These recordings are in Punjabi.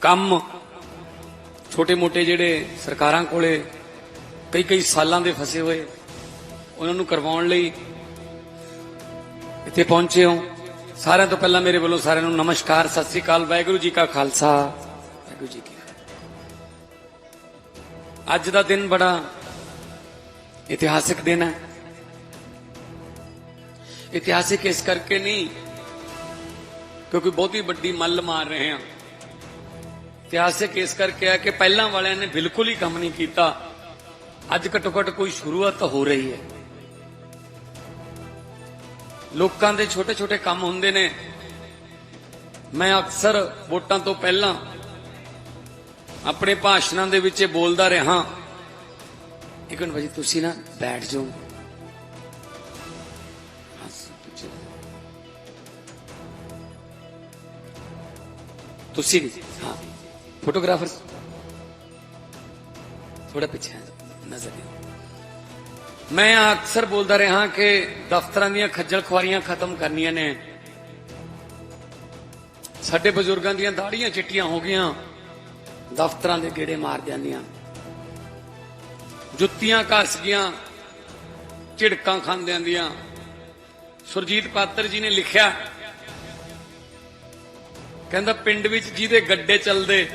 ਕੰਮ ਛੋਟੇ-ਮੋਟੇ ਜਿਹੜੇ ਸਰਕਾਰਾਂ ਕੋਲੇ ਕਈ ਕਈ ਸਾਲਾਂ ਦੇ ਫਸੇ ਹੋਏ, ਉਹਨਾਂ ਨੂੰ ਕਰਵਾਉਣ ਲਈ ਇੱਥੇ ਪਹੁੰਚੇ ਹੋ। ਸਾਰਿਆਂ ਤੋਂ ਪਹਿਲਾਂ ਮੇਰੇ ਵੱਲੋਂ ਸਾਰਿਆਂ ਨੂੰ ਨਮਸਕਾਰ, ਸਤਿ ਸ੍ਰੀ ਅਕਾਲ, ਵਾਹਿਗੁਰੂ ਜੀ ਕਾ ਖਾਲਸਾ, ਵਾਹਿਗੁਰੂ ਜੀ ਕੀ ਅੱਜ ਦਾ ਦਿਨ ਬੜਾ ਇਤਿਹਾਸਿਕ ਦਿਨ ਹੈ। ਇਤਿਹਾਸਿਕ ਇਸ ਕਰਕੇ ਨਹੀਂ, ਕਿਉਂਕਿ ਬਹੁਤੀ ਵੱਡੀ ਮੱਲ ਮਾਰ ਰਹੇ ਹਾਂ। ਇਤਿਹਾਸਿਕ ਇਸ ਕਰਕੇ ਹੈ ਕਿ ਪਹਿਲਾਂ ਵਾਲਿਆਂ ਨੇ ਬਿਲਕੁਲ ਹੀ ਕੰਮ ਨਹੀਂ ਕੀਤਾ। ਅੱਜ ਘੱਟੋ ਘੱਟ ਕੋਈ ਸ਼ੁਰੂਆਤ ਹੋ ਰਹੀ ਹੈ। ਲੋਕਾਂ ਦੇ ਛੋਟੇ ਛੋਟੇ ਕੰਮ ਹੁੰਦੇ ਨੇ। ਮੈਂ ਅਕਸਰ ਵੋਟਾਂ ਤੋਂ ਪਹਿਲਾਂ ਆਪਣੇ ਭਾਸ਼ਣਾਂ ਦੇ ਵਿੱਚ ਇਹ ਬੋਲਦਾ ਰਿਹਾ। ਇੱਕ ਮਿੰਟ ਭਾਜੀ, ਤੁਸੀਂ ਨਾ ਬੈਠ ਜਾਓ। ਤੁਸੀਂ ਵੀ, ਹਾਂ। ਫੋਟੋਗ੍ਰਾਫਰ ਥੋੜਾ ਪਿੱਛੇ ਨਜ਼ਰ ਮੈਂ ਅਕਸਰ ਬੋਲਦਾ ਰਿਹਾ ਕਿ ਦਫ਼ਤਰਾਂ ਦੀਆਂ ਖੱਜਲ ਖੁਆਰੀਆਂ ਖਤਮ ਕਰਨੀਆਂ ਨੇ ਸਾਡੇ ਬਜ਼ੁਰਗਾਂ ਦੀਆਂ ਦਾੜੀਆਂ ਚਿੱਟੀਆਂ ਹੋ ਗਈਆਂ ਦਫ਼ਤਰਾਂ ਦੇ ਗੇੜੇ ਮਾਰ ਜਾਂਦੀਆਂ ਜੁੱਤੀਆਂ ਘਸ ਗਈਆਂ ਝਿੜਕਾਂ ਖਾਂਦਿਆਂ ਦੀਆਂ ਸੁਰਜੀਤ ਪਾਤਰ ਜੀ ਨੇ ਲਿਖਿਆ ਕਹਿੰਦਾ ਪਿੰਡ ਵਿੱਚ ਜਿਹਦੇ ਗੱਡੇ ਚੱਲਦੇ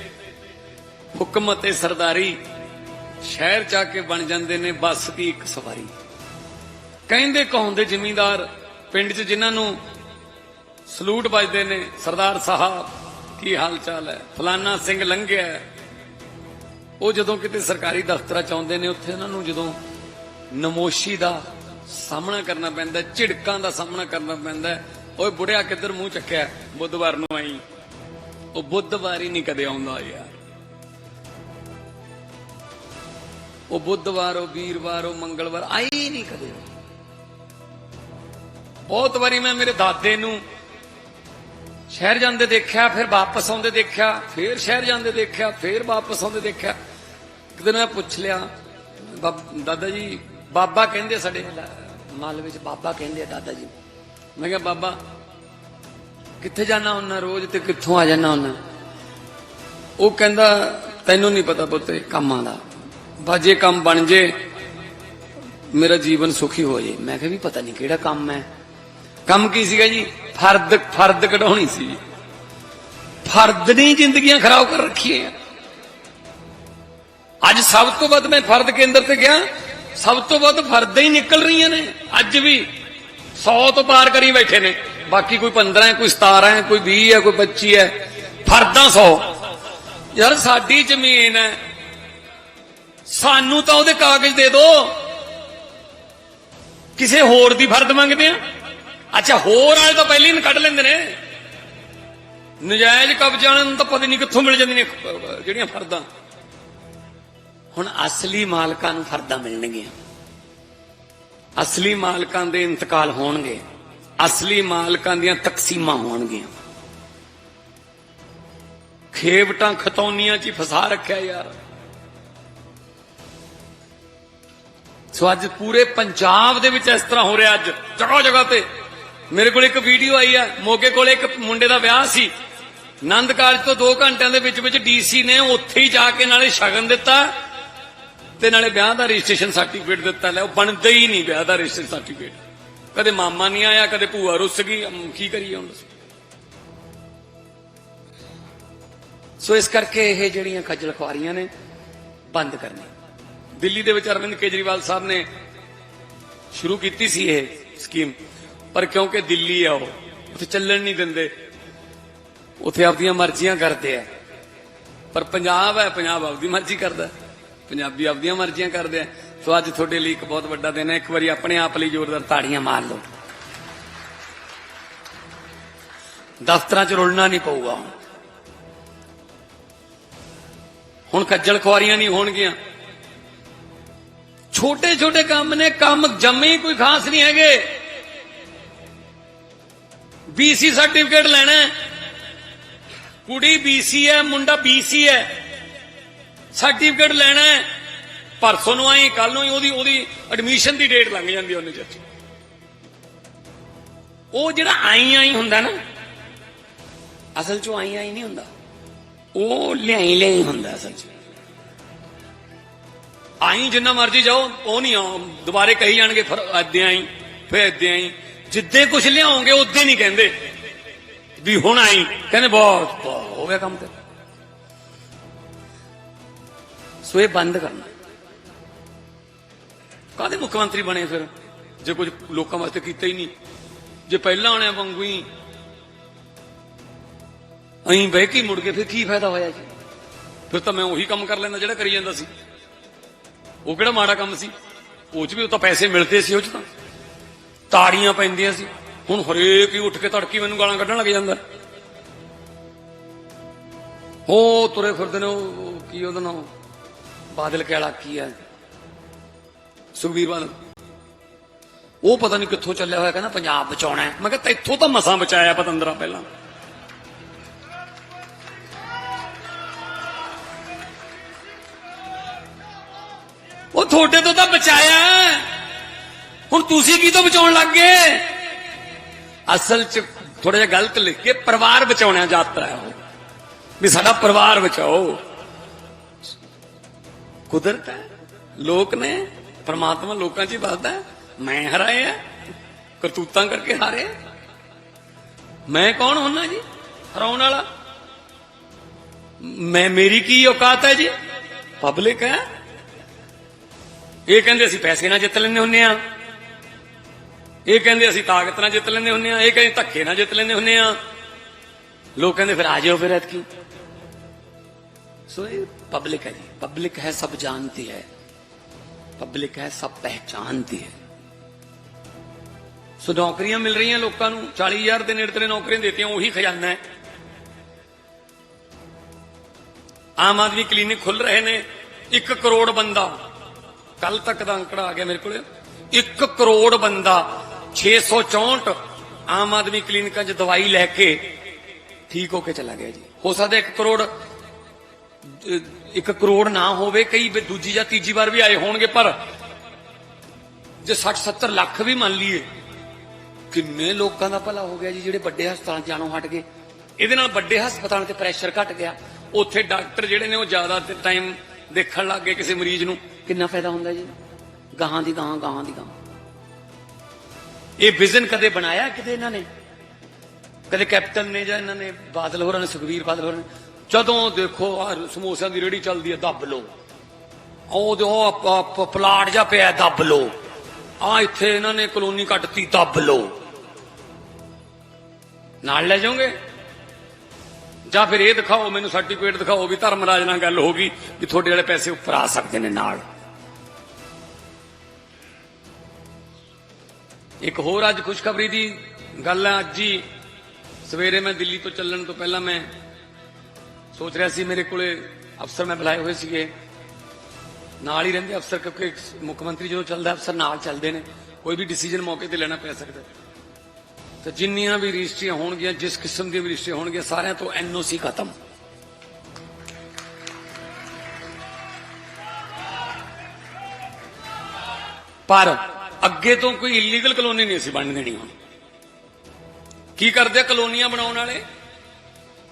ਹੁਕਮ ਅਤੇ ਸਰਦਾਰੀ ਸ਼ਹਿਰ ਜਾ ਕੇ ਬਣ ਜਾਂਦੇ ਨੇ ਬੱਸ ਦੀ ਇੱਕ ਸਵਾਰੀ। ਕਹਿੰਦੇ ਕਹਾਉਂਦੇ ਜ਼ਿਮੀਂਦਾਰ ਪਿੰਡ 'ਚ ਜਿਨ੍ਹਾਂ ਨੂੰ ਸਲੂਟ ਵੱਜਦੇ ਨੇ ਸਰਦਾਰ ਸਾਹਿਬ ਕੀ ਹਾਲ ਚਾਲ ਹੈ? ਫਲਾਨਾ ਸਿੰਘ ਲੰਘਿਆ ਉਹ ਜਦੋਂ ਕਿਤੇ ਸਰਕਾਰੀ ਦਫ਼ਤਰਾਂ ਚ ਆਉਂਦੇ ਨੇ ਉੱਥੇ ਉਹਨਾਂ ਨੂੰ ਜਦੋਂ ਨਮੋਸ਼ੀ ਦਾ ਸਾਹਮਣਾ ਕਰਨਾ ਪੈਂਦਾ ਝਿੜਕਾਂ ਦਾ ਸਾਹਮਣਾ ਕਰਨਾ ਪੈਂਦਾ ਹੈ, ਓਏ ਬੁੜਿਆ ਕਿੱਧਰ ਮੂੰਹ ਚੱਕਿਆ? ਬੁੱਧਵਾਰ ਨੂੰ ਆਈ। ਉਹ ਬੁੱਧਵਾਰ ਹੀ ਨਹੀਂ ਕਦੇ ਆਉਂਦਾ ਯਾਰ। ਉਹ ਬੁੱਧਵਾਰ, ਉਹ ਵੀਰਵਾਰ, ਉਹ ਮੰਗਲਵਾਰ, ਆਈ ਹੀ ਨਹੀਂ ਕਦੇ। ਬਹੁਤ ਵਾਰੀ ਮੈਂ ਮੇਰੇ ਦਾਦੇ ਨੂੰ ਸ਼ਹਿਰ ਜਾਂਦੇ ਦੇਖਿਆ, ਫਿਰ ਵਾਪਸ ਆਉਂਦੇ ਦੇਖਿਆ, ਫਿਰ ਸ਼ਹਿਰ ਜਾਂਦੇ ਦੇਖਿਆ, ਫਿਰ ਵਾਪਸ ਆਉਂਦੇ ਦੇਖਿਆ। ਇੱਕ ਦਿਨ ਮੈਂ ਪੁੱਛ ਲਿਆ, ਬਾਬ- ਦਾਦਾ ਜੀ, ਬਾਬਾ ਕਹਿੰਦੇ ਸਾਡੇ ਲ- ਮਾਲ ਵਿੱਚ ਬਾਬਾ ਕਹਿੰਦੇ ਆ ਦਾਦਾ ਜੀ। ਮੈਂ ਕਿਹਾ, ਬਾਬਾ ਕਿੱਥੇ ਜਾਣਾ ਹੁੰਨਾ ਰੋਜ਼ ਤੇ ਕਿੱਥੋਂ ਆ ਜਾਣਾ ਹੁੰਨਾ ਉਹ ਕਹਿੰਦਾ, ਤੈਨੂੰ ਨਹੀਂ ਪਤਾ ਪੁੱਤੇ, ਕੰਮਾਂ ਦਾ। ਬਾਜੇ ਕੰਮ ਬਣ ਜੇ, ਮੇਰਾ ਜੀਵਨ ਸੁਖੀ ਹੋ ਜੇ। ਮੈਂ ਕਿਹਾ, ਵੀ ਪਤਾ ਨਹੀਂ ਕਿਹੜਾ ਕੰਮ ਹੈ। ਕੰਮ ਕੀ ਸੀਗਾ ਜੀ? ਫਰਦ ਫਰਦ ਕਢਾਉਣੀ ਸੀ। ਫਰਦ ਨਹੀਂ ਜ਼ਿੰਦਗੀਆਂ ਖਰਾਬ ਕਰ ਰੱਖੀਆਂ। ਅੱਜ ਸਭ ਤੋਂ ਵੱਧ ਮੈਂ ਫਰਦ ਕੇਂਦਰ ਤੇ ਗਿਆ। ਸਭ ਤੋਂ ਵੱਧ ਫਰਦਾਂ ਹੀ ਨਿਕਲ ਰਹੀਆਂ ਨੇ। ਅੱਜ ਵੀ 100 ਤੋਂ ਪਾਰ ਕਰੀ ਬੈਠੇ ਨੇ। ਬਾਕੀ ਕੋਈ 15 ਹੈ, ਕੋਈ 17 ਹੈ, ਕੋਈ 20 ਹੈ, ਕੋਈ 25 ਹੈ ਫਰਦਾਂ 100 ਯਾਰ ਸਾਡੀ ਜ਼ਮੀਨ ਹੈ। ਸਾਨੂੰ ਤਾਂ ਉਹਦੇ ਕਾਗਜ਼ ਦੇ ਦਿਓ ਕਿਸੇ ਹੋਰ ਦੀ ਫਰਦ ਮੰਗਦੇ ਆ ਅੱਛਾ, ਹੋਰ ਵਾਲੇ ਤਾਂ ਪਹਿਲੇ ਹੀ ਕੱਢ ਲੈਂਦੇ ਨੇ। ਨਜਾਇਜ਼ ਕਬਜ਼ਾਂ ਨੂੰ ਤਾਂ ਪਤਾ ਨਹੀਂ ਕਿੱਥੋਂ ਮਿਲ ਜਾਂਦੀਆਂ ਨੇ ਜਿਹੜੀਆਂ ਫਰਦਾਂ ਹੁਣ ਅਸਲੀ ਮਾਲਕਾਂ ਨੂੰ ਫਰਦਾਂ ਮਿਲਣਗੀਆਂ। ਅਸਲੀ ਮਾਲਕਾਂ ਦੇ ਇੰਤਕਾਲ ਹੋਣਗੇ। ਅਸਲੀ ਮਾਲਕਾਂ ਦੀਆਂ ਤਕਸੀਮਾਂ ਹੋਣਗੀਆਂ। ਖੇਵਟਾਂ ਖਤੌਨੀਆਂ 'ਚ ਹੀ ਫਸਾ ਰੱਖਿਆ ਯਾਰ। ਸੋ ਅੱਜ ਪੂਰੇ ਪੰਜਾਬ ਦੇ ਵਿੱਚ ਇਸ ਤਰ੍ਹਾਂ ਹੋ ਰਿਹਾ ਅੱਜ। ਜਗ੍ਹਾ ਜਗ੍ਹਾ ਤੇ। ਮੇਰੇ ਕੋਲ ਇੱਕ ਵੀਡੀਓ ਆਈ ਆ। ਮੋਗੇ ਕੋਲ ਇੱਕ ਮੁੰਡੇ ਦਾ ਵਿਆਹ ਸੀ। ਨੰਦ ਕਾਰਜ ਤੋਂ 2 ਘੰਟਿਆਂ ਦੇ ਵਿੱਚ ਵਿੱਚ ਡੀਸੀ ਨੇ ਉੱਥੇ ਹੀ ਜਾ ਕੇ ਨਾਲੇ ਸ਼ਗਨ ਦਿੱਤਾ ਤੇ ਨਾਲੇ ਵਿਆਹ ਦਾ ਰਜਿਸਟ੍ਰੇਸ਼ਨ ਸਰਟੀਫਿਕੇਟ ਦਿੱਤਾ। ਲੈ, ਉਹ ਬਣਦਾ ਹੀ ਨਹੀਂ ਵਿਆਹ ਦਾ ਰਜਿਸਟ੍ਰੇਸ਼ਨ ਸਰਟੀਫਿਕੇਟ। ਕਦੇ ਮਾਮਾ ਨਹੀਂ ਆਇਆ, ਕਦੇ ਭੂਆ ਰੁੱਸ ਗਈ। ਕੀ ਕਰੀਏ ਹੁਣ ਦੱਸੋ। ਸੋ ਇਸ ਕਰਕੇ ਇਹ ਜਿਹੜੀਆਂ ਖੱਜਲ ਖੁਆਰੀਆਂ ਨੇ, ਬੰਦ ਕਰਨੀ ਦਿੱਲੀ ਦੇ ਵਿੱਚ ਅਰਵਿੰਦ ਕੇਜਰੀਵਾਲ ਸਾਹਿਬ ਨੇ ਸ਼ੁਰੂ ਕੀਤੀ ਸੀ ਇਹ ਸਕੀਮ, ਪਰ ਕਿਉਂਕਿ ਦਿੱਲੀ ਆ ਉਹ, ਉੱਥੇ ਚੱਲਣ ਨਹੀਂ ਦਿੰਦੇ। ਉੱਥੇ ਆਪਦੀਆਂ ਮਰਜ਼ੀਆਂ ਕਰਦੇ ਆ। ਪਰ ਪੰਜਾਬ ਹੈ, ਪੰਜਾਬ ਆਪਦੀ ਮਰਜ਼ੀ ਕਰਦਾ। ਪੰਜਾਬੀ ਆਪਦੀਆਂ ਮਰਜ਼ੀਆਂ ਕਰਦੇ ਆ। ਸੋ ਅੱਜ ਤੁਹਾਡੇ ਲਈ ਇੱਕ ਬਹੁਤ ਵੱਡਾ ਦਿਨ ਹੈ। ਇੱਕ ਵਾਰੀ ਆਪਣੇ ਆਪ ਲਈ ਜ਼ੋਰਦਾਰ ਤਾੜੀਆਂ ਮਾਰ ਲਓ। ਦਫ਼ਤਰਾਂ 'ਚ ਰੁਲਣਾ ਨਹੀਂ ਪਊਗਾ ਹੁਣ। ਹੁਣ ਖੱਜਲ ਖੁਆਰੀਆਂ ਨਹੀਂ ਹੋਣਗੀਆਂ। ਛੋਟੇ ਛੋਟੇ ਕੰਮ ਨੇ, ਕੰਮ ਜੰਮੇ ਕੋਈ ਖਾਸ ਨਹੀਂ ਹੈਗੇ। ਬੀਸੀ ਸਰਟੀਫਿਕੇਟ ਲੈਣਾ ਹੈ। ਕੁੜੀ ਬੀਸੀ ਹੈ, ਮੁੰਡਾ ਬੀਸੀ ਹੈ। ਸਰਟੀਫਿਕੇਟ ਲੈਣਾ ਹੈ। ਪਰਸੋਂ ਨੂੰ ਆਈ ਕੱਲ ਨੂੰ ਹੀ ਉਹਦੀ ਉਹਦੀ ਐਡਮਿਸ਼ਨ ਦੀ ਡੇਟ ਲੰਘ ਜਾਂਦੀ ਉਹਨੇ ਚ ਉਹ ਜਿਹੜਾ ਆਈ ਆਈ ਹੁੰਦਾ ਨਾ, ਅਸਲ ਚ ਆਈ ਆਈ ਨਹੀਂ ਹੁੰਦਾ। ਉਹ ਲਿਆਈ ਲਿਆਈ ਹੁੰਦਾ ਅਸਲ ਚ। ਆਈ ਜਿੰਨਾ ਮਰਜ਼ੀ ਜਾਓ, ਉਹ ਨਹੀਂ ਆ ਦੁਬਾਰੇ ਕਹੀ ਜਾਣਗੇ, ਫਿਰ ਏਦਾਂ ਆਈ, ਫਿਰ ਏਦਾਂ ਆਈ। ਜਿੱਦੇ ਕੁਝ ਲਿਆਉਂਗੇ ਉਦੋਂ ਨਹੀਂ ਕਹਿੰਦੇ। ਵੀ ਹੁਣ ਆਈ, ਕਹਿੰਦੇ ਬਹੁਤ ਬਹੁਤ ਹੋ ਗਿਆ ਕੰਮ ਤੇ। ਸੋ ਇਹ ਬੰਦ ਕਰਨਾ। ਕਾਹਦੇ ਮੁੱਖ ਮੰਤਰੀ ਬਣੇ ਫਿਰ? ਜੇ ਕੁਝ ਲੋਕਾਂ ਵਾਸਤੇ ਕੀਤਾ ਹੀ ਨਹੀਂ। ਜੇ ਪਹਿਲਾਂ ਆਉਣਿਆ ਵਾਂਗੂ ਹੀ ਅਹੀਂ ਬਹਿ ਕੇ ਮੁੜ ਕੇ ਫਿਰ ਕੀ ਫਾਇਦਾ ਹੋਇਆ ਜੀ? ਫਿਰ ਤਾਂ ਮੈਂ ਉਹੀ ਕੰਮ ਕਰ ਲੈਂਦਾ ਜਿਹੜਾ ਕਰੀ ਜਾਂਦਾ ਸੀ। ਉਹ ਕਿਹੜਾ ਮਾੜਾ ਕੰਮ ਸੀ? ਉਹ ਚ ਵੀ ਉਹ ਤਾਂ ਪੈਸੇ ਮਿਲਦੇ ਸੀ ਉਹ ਚ ਤਾਂ। ਤਾੜੀਆਂ ਪੈਂਦੀਆਂ ਸੀ। ਹੁਣ ਹਰੇਕ ਹੀ ਉੱਠ ਕੇ ਤੜਕੀ ਮੈਨੂੰ ਗਾਲਾਂ ਕੱਢਣ ਲੱਗ ਜਾਂਦਾ। ਹੋ ਤੁਰੇ ਫਿਰਦੇ ਨੇ ਉਹ ਉਹ ਕੀ ਉਹਦਾ ਨਾਮ? ਬਾਦਲ ਕਿਹੜਾ ਕੀ ਹੈ? ਸੁਖਬੀਰ ਬਾਦਲ ਉਹ ਪਤਾ ਨਹੀਂ ਕਿੱਥੋਂ ਚੱਲਿਆ ਹੋਇਆ ਕਹਿੰਦਾ ਪੰਜਾਬ ਬਚਾਉਣਾ ਹੈ ਮੈਂ ਕਿਹਾ ਇੱਥੋਂ ਤਾਂ ਮਸਾਂ ਬਚਾਇਆ ਪਤੰਦਰਾ ਪਹਿਲਾਂ ਉਹ ਤੁਹਾਡੇ ਤੋਂ ਤਾਂ ਬਚਾਇਆ ਹੈ। ਹੁਣ ਤੁਸੀਂ ਕੀ ਤੋਂ ਬਚਾਉਣ ਲੱਗ ਗਏ ਅਸਲ 'ਚ ਥੋੜਾ ਜਿਹਾ ਗਲਤ ਲਿਖ ਕੇ ਪਰਿਵਾਰ ਬਚਾਉਣਾ ਜਾਂਦਾ ਹੈ ਉਹ ਵੀ ਸਾਡਾ ਪਰਿਵਾਰ ਬਚਾਓ ਕੁਦਰਤ ਹੈ ਲੋਕ ਨੇ ਪਰਮਾਤਮਾ ਲੋਕਾਂ 'ਚ ਹੀ ਵਸਦਾ ਹੈ। ਮੈਂ ਹਰਾਇਆ ਕਰਤੂਤਾਂ ਕਰਕੇ ਹਾਰੇ ਮੈਂ ਕੌਣ ਹੁੰਨਾ ਜੀ, ਹਰਾਉਣ ਵਾਲਾ? ਮੈਂ ਮੇਰੀ ਕੀ ਔਕਾਤ ਹੈ ਜੀ? ਪਬਲਿਕ ਹੈ। ਇਹ ਕਹਿੰਦੇ ਅਸੀਂ ਪੈਸੇ ਨਾਲ ਜਿੱਤ ਲੈਂਦੇ ਹੁੰਨੇ ਆ। ਇਹ ਕਹਿੰਦੇ ਅਸੀਂ ਤਾਕਤ ਨਾਲ ਜਿੱਤ ਲੈਂਦੇ ਹੁੰਨੇ ਆ। ਇਹ ਕਹਿੰਦੇ ਧੱਕੇ ਨਾਲ ਜਿੱਤ ਲੈਂਦੇ ਹੁੰਨੇ ਆ। ਲੋਕ ਕਹਿੰਦੇ ਫਿਰ ਆ ਜਾਓ ਫਿਰ ਐਤਕੀ। ਸੋ ਇਹ ਪਬਲਿਕ ਹੈ ਜੀ। ਪਬਲਿਕ ਹੈ, ਸਭ ਜਾਣती ਹੈ। ਪਬਲਿਕ ਹੈ, ਸਭ ਪਹਿਚਾਨती है ਸੋ ਨੌਕਰੀਆਂ ਮਿਲ ਰਹੀਆਂ ਲੋਕਾਂ ਨੂੰ 40000 ਦੇ ਨੇੜੇ ਤੇੜੇ ਨੌਕਰੀਆਂ ਦਿੱਤੀਆਂ, ਉਹੀ ਖਜ਼ਾਨਾ ਹੈ। ਆਮ ਆਦਮੀ ਕਲੀਨਿਕ ਖੁੱਲ ਰਹੇ ਨੇ 1 ਕਰੋੜ ਬੰਦਾ ਕੱਲ ਤੱਕ ਦਾ ਅੰਕੜਾ ਆ ਗਿਆ ਮੇਰੇ ਕੋਲ। 1 ਕਰੋੜ ਬੰਦਾ 664 ਆਮ ਆਦਮੀ ਕਲੀਨਿਕਾਂ 'ਚ ਦਵਾਈ ਲੈ ਕੇ ਠੀਕ ਹੋ ਕੇ ਚਲਾ ਗਿਆ ਜੀ। ਹੋ ਸਕਦਾ 1 ਕਰੋੜ 1 ਕਰੋੜ ਨਾ ਹੋਵੇ, ਕਈ ਦੂਜੀ ਜਾਂ ਤੀਜੀ ਵਾਰ ਵੀ ਆਏ ਹੋਣਗੇ, ਪਰ ਜੇ 60 70 ਲੱਖ ਵੀ ਮੰਨ ਲਈਏ, ਕਿੰਨੇ ਲੋਕਾਂ ਦਾ ਭਲਾ ਹੋ ਗਿਆ ਜੀ, ਜਿਹੜੇ ਵੱਡੇ ਹਸਪਤਾਲ 'ਚ ਜਾਣੋਂ ਹਟ ਗਏ। ਇਹਦੇ ਨਾਲ ਵੱਡੇ ਹਸਪਤਾਲਾਂ ਤੇ ਪ੍ਰੈਸ਼ਰ ਘਟ ਗਿਆ। ਉੱਥੇ ਡਾਕਟਰ ਜਿਹੜੇ ਨੇ ਉਹ ਜ਼ਿਆਦਾ ਟਾਈਮ ਦੇਖਣ ਲੱਗ ਗਏ ਕਿਸੇ ਮਰੀਜ਼ ਨੂੰ। ਕਿੰਨਾ ਫਾਇਦਾ ਹੁੰਦਾ ਜੀ? ਗਾਹਾਂ ਦੀ ਗਾਹਾਂ ਗਾਹਾਂ ਦੀ ਗਾਹਾਂ। ਇਹ ਵਿਜ਼ਨ ਕਦੇ ਬਣਾਇਆ ਕਿਤੇ ਇਹਨਾਂ ਨੇ? ਕਦੇ ਕੈਪਟਨ ਨੇ ਜਾਂ ਇਹਨਾਂ ਨੇ ਬਾਦਲ ਹੋਰਾਂ ਨੇ ਸੁਖਵੀਰ ਬਾਦਲ ਹੋਰਾਂ ਨੇ? ਜਦੋਂ ਦੇਖੋ ਆ ਸਮੋਸਿਆਂ ਦੀ ਰੇੜੀ ਚੱਲਦੀ ਹੈ, ਦੱਬ ਲੋ ਉਹ ਜੋ ਪਲਾਟ ਜਾ ਪਿਆ, ਦੱਬ ਲੋ ਆ ਇੱਥੇ ਇਹਨਾਂ ਨੇ ਕਲੋਨੀ ਕੱਟਤੀ, ਦੱਬ ਲੋ ਨਾਲ ਲੈ ਜਾਓਗੇ? ਜਾਂ ਫਿਰ ਇਹ ਦਿਖਾਓ, ਮੈਨੂੰ ਸਰਟੀਫਿਕੇਟ ਦਿਖਾਓ ਵੀ ਧਰਮਰਾਜ ਨਾਲ ਗੱਲ ਹੋ ਗਈ, ਵੀ ਤੁਹਾਡੇ ਵਾਲੇ ਪੈਸੇ ਉੱਪਰ ਆ ਸਕਦੇ ਨੇ ਨਾਲ। ਇੱਕ ਹੋਰ ਅੱਜ ਖੁਸ਼ਖਬਰੀ ਦੀ ਗੱਲ ਹੈ, ਅੱਜ ਹੀ ਸਵੇਰੇ ਮੈਂ ਦਿੱਲੀ ਤੋਂ ਚੱਲਣ ਤੋਂ ਪਹਿਲਾਂ ਮੈਂ ਸੋਚ ਰਿਹਾ ਸੀ ਮੇਰੇ ਕੋਲੇ ਅਫਸਰ ਮੈਂ ਬੁਲਾਏ ਹੋਏ ਸੀਗੇ। ਨਾਲ ਹੀ ਰਹਿੰਦੇ ਅਫਸਰ ਕਿਉਂਕਿ ਮੁੱਖ ਮੰਤਰੀ ਜਦੋਂ ਚੱਲਦਾ ਅਫਸਰ ਨਾਲ ਚੱਲਦੇ ਨੇ। ਕੋਈ ਵੀ ਡਿਸੀਜਨ ਮੌਕੇ ਤੇ ਲੈਣਾ ਪੈ ਸਕਦਾ ਤੇ ਜਿੰਨੀਆਂ ਵੀ ਰਜਿਸਟਰੀਆਂ ਹੋਣਗੀਆਂ, ਜਿਸ ਕਿਸਮ ਦੀਆਂ ਰਜਿਸਟਰੀਆਂ ਹੋਣਗੀਆਂ, ਸਾਰਿਆਂ ਤੋਂ ਐਨਓਸੀ ਖਤਮ। ਪਰ ਅੱਗੇ ਤੋਂ ਕੋਈ ਇਲੀਗਲ ਕਲੋਨੀ ਨਹੀਂ ਅਸੀਂ ਬਣ ਦੇਣੀ ਹੁਣ। ਕੀ ਕਰਦੇ ਆ ਕਲੋਨੀਆਂ ਬਣਾਉਣ ਵਾਲੇ?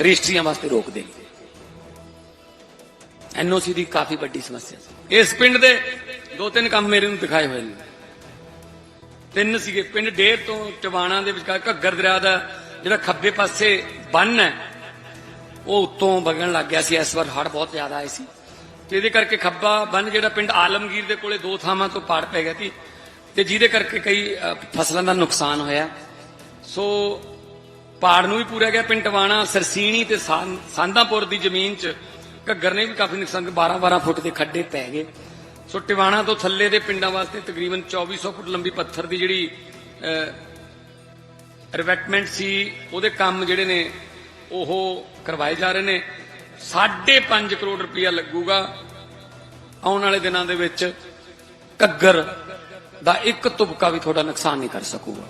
ਰਜਿਸਟਰੀਆਂ ਵਾਸਤੇ ਰੋਕ ਦੇਂਗੇ ਐਨਓਸੀ ਦੀ ਕਾਫੀ ਵੱਡੀ ਸਮੱਸਿਆ ਸੀ। ਇਸ ਪਿੰਡ ਦੇ ਦੋ ਤਿੰਨ ਕੰਮ ਮੇਰੇ ਨੂੰ ਦਿਖਾਏ ਹੋਏ ਨੇ। ਤਿੰਨ ਸੀਗੇ, ਪਿੰਡ ਡੇਰ ਤੋਂ ਟਵਾਣਾ ਦੇ ਵਿਚਕਾਰ ਘੱਗਰ ਦਰਿਆ ਦਾ ਜਿਹੜਾ ਖੱਬੇ ਪਾਸੇ ਬੰਨ ਹੈ, ਉਹ ਉੱਤੋਂ ਵਗਣ ਲੱਗ ਗਿਆ ਸੀ। ਇਸ ਵਾਰ ਹੜ ਬਹੁਤ ਜ਼ਿਆਦਾ ਆਏ ਸੀ। ਤੇ ਇਹਦੇ ਕਰਕੇ ਖੱਬਾ ਬੰਨ ਜਿਹੜਾ ਪਿੰਡ ਆਲਮਗੀਰ ਦੇ ਕੋਲੇ ਦੋ ਥਾਵਾਂ ਤੋਂ ਪਾੜ ਪੈ ਗਿਆ ਸੀ। ਤੇ ਜਿਹਦੇ ਕਰਕੇ ਕਈ ਫਸਲਾਂ ਦਾ ਨੁਕਸਾਨ ਹੋਇਆ। ਸੋ ਪਾੜ ਨੂੰ ਵੀ ਪੂਰਿਆ ਗਿਆ ਪਿੰਡ ਟਵਾਣਾ ਸਰਸੀਣੀ ਤੇ ਸਾਂ- ਸਾਂਧਾਪੁਰ ਦੀ ਜ਼ਮੀਨ 'ਚ ਘੱਗਰ ਨੇ ਵੀ ਕਾਫੀ ਨੁਕਸਾਨ 12 12 ਫੁੱਟ ਦੇ ਖੱਡੇ ਪੈ ਗਏ। ਸੋ ਟਿਵਾਣਾ ਤੋਂ ਥੱਲੇ ਦੇ ਪਿੰਡਾਂ ਵਾਸਤੇ ਤਕਰੀਬਨ 2400 ਫੁੱਟ ਲੰਬੀ ਪੱਥਰ ਦੀ ਜਿਹੜੀ ਰਿਵੈਟਮੈਂਟ ਸੀ, ਉਹਦੇ ਕੰਮ ਜਿਹੜੇ ਨੇ, ਉਹ ਕਰਵਾਏ ਜਾ ਰਹੇ ਨੇ। 5.5 ਕਰੋੜ ਰੁਪਇਆ ਲੱਗੂਗਾ ਆਉਣ ਵਾਲੇ ਦਿਨਾਂ ਦੇ ਵਿੱਚ ਘੱਗਰ ਦਾ ਇੱਕ ਤੁਪਕਾ ਵੀ ਤੁਹਾਡਾ ਨੁਕਸਾਨ ਨਹੀਂ ਕਰ ਸਕੂਗਾ।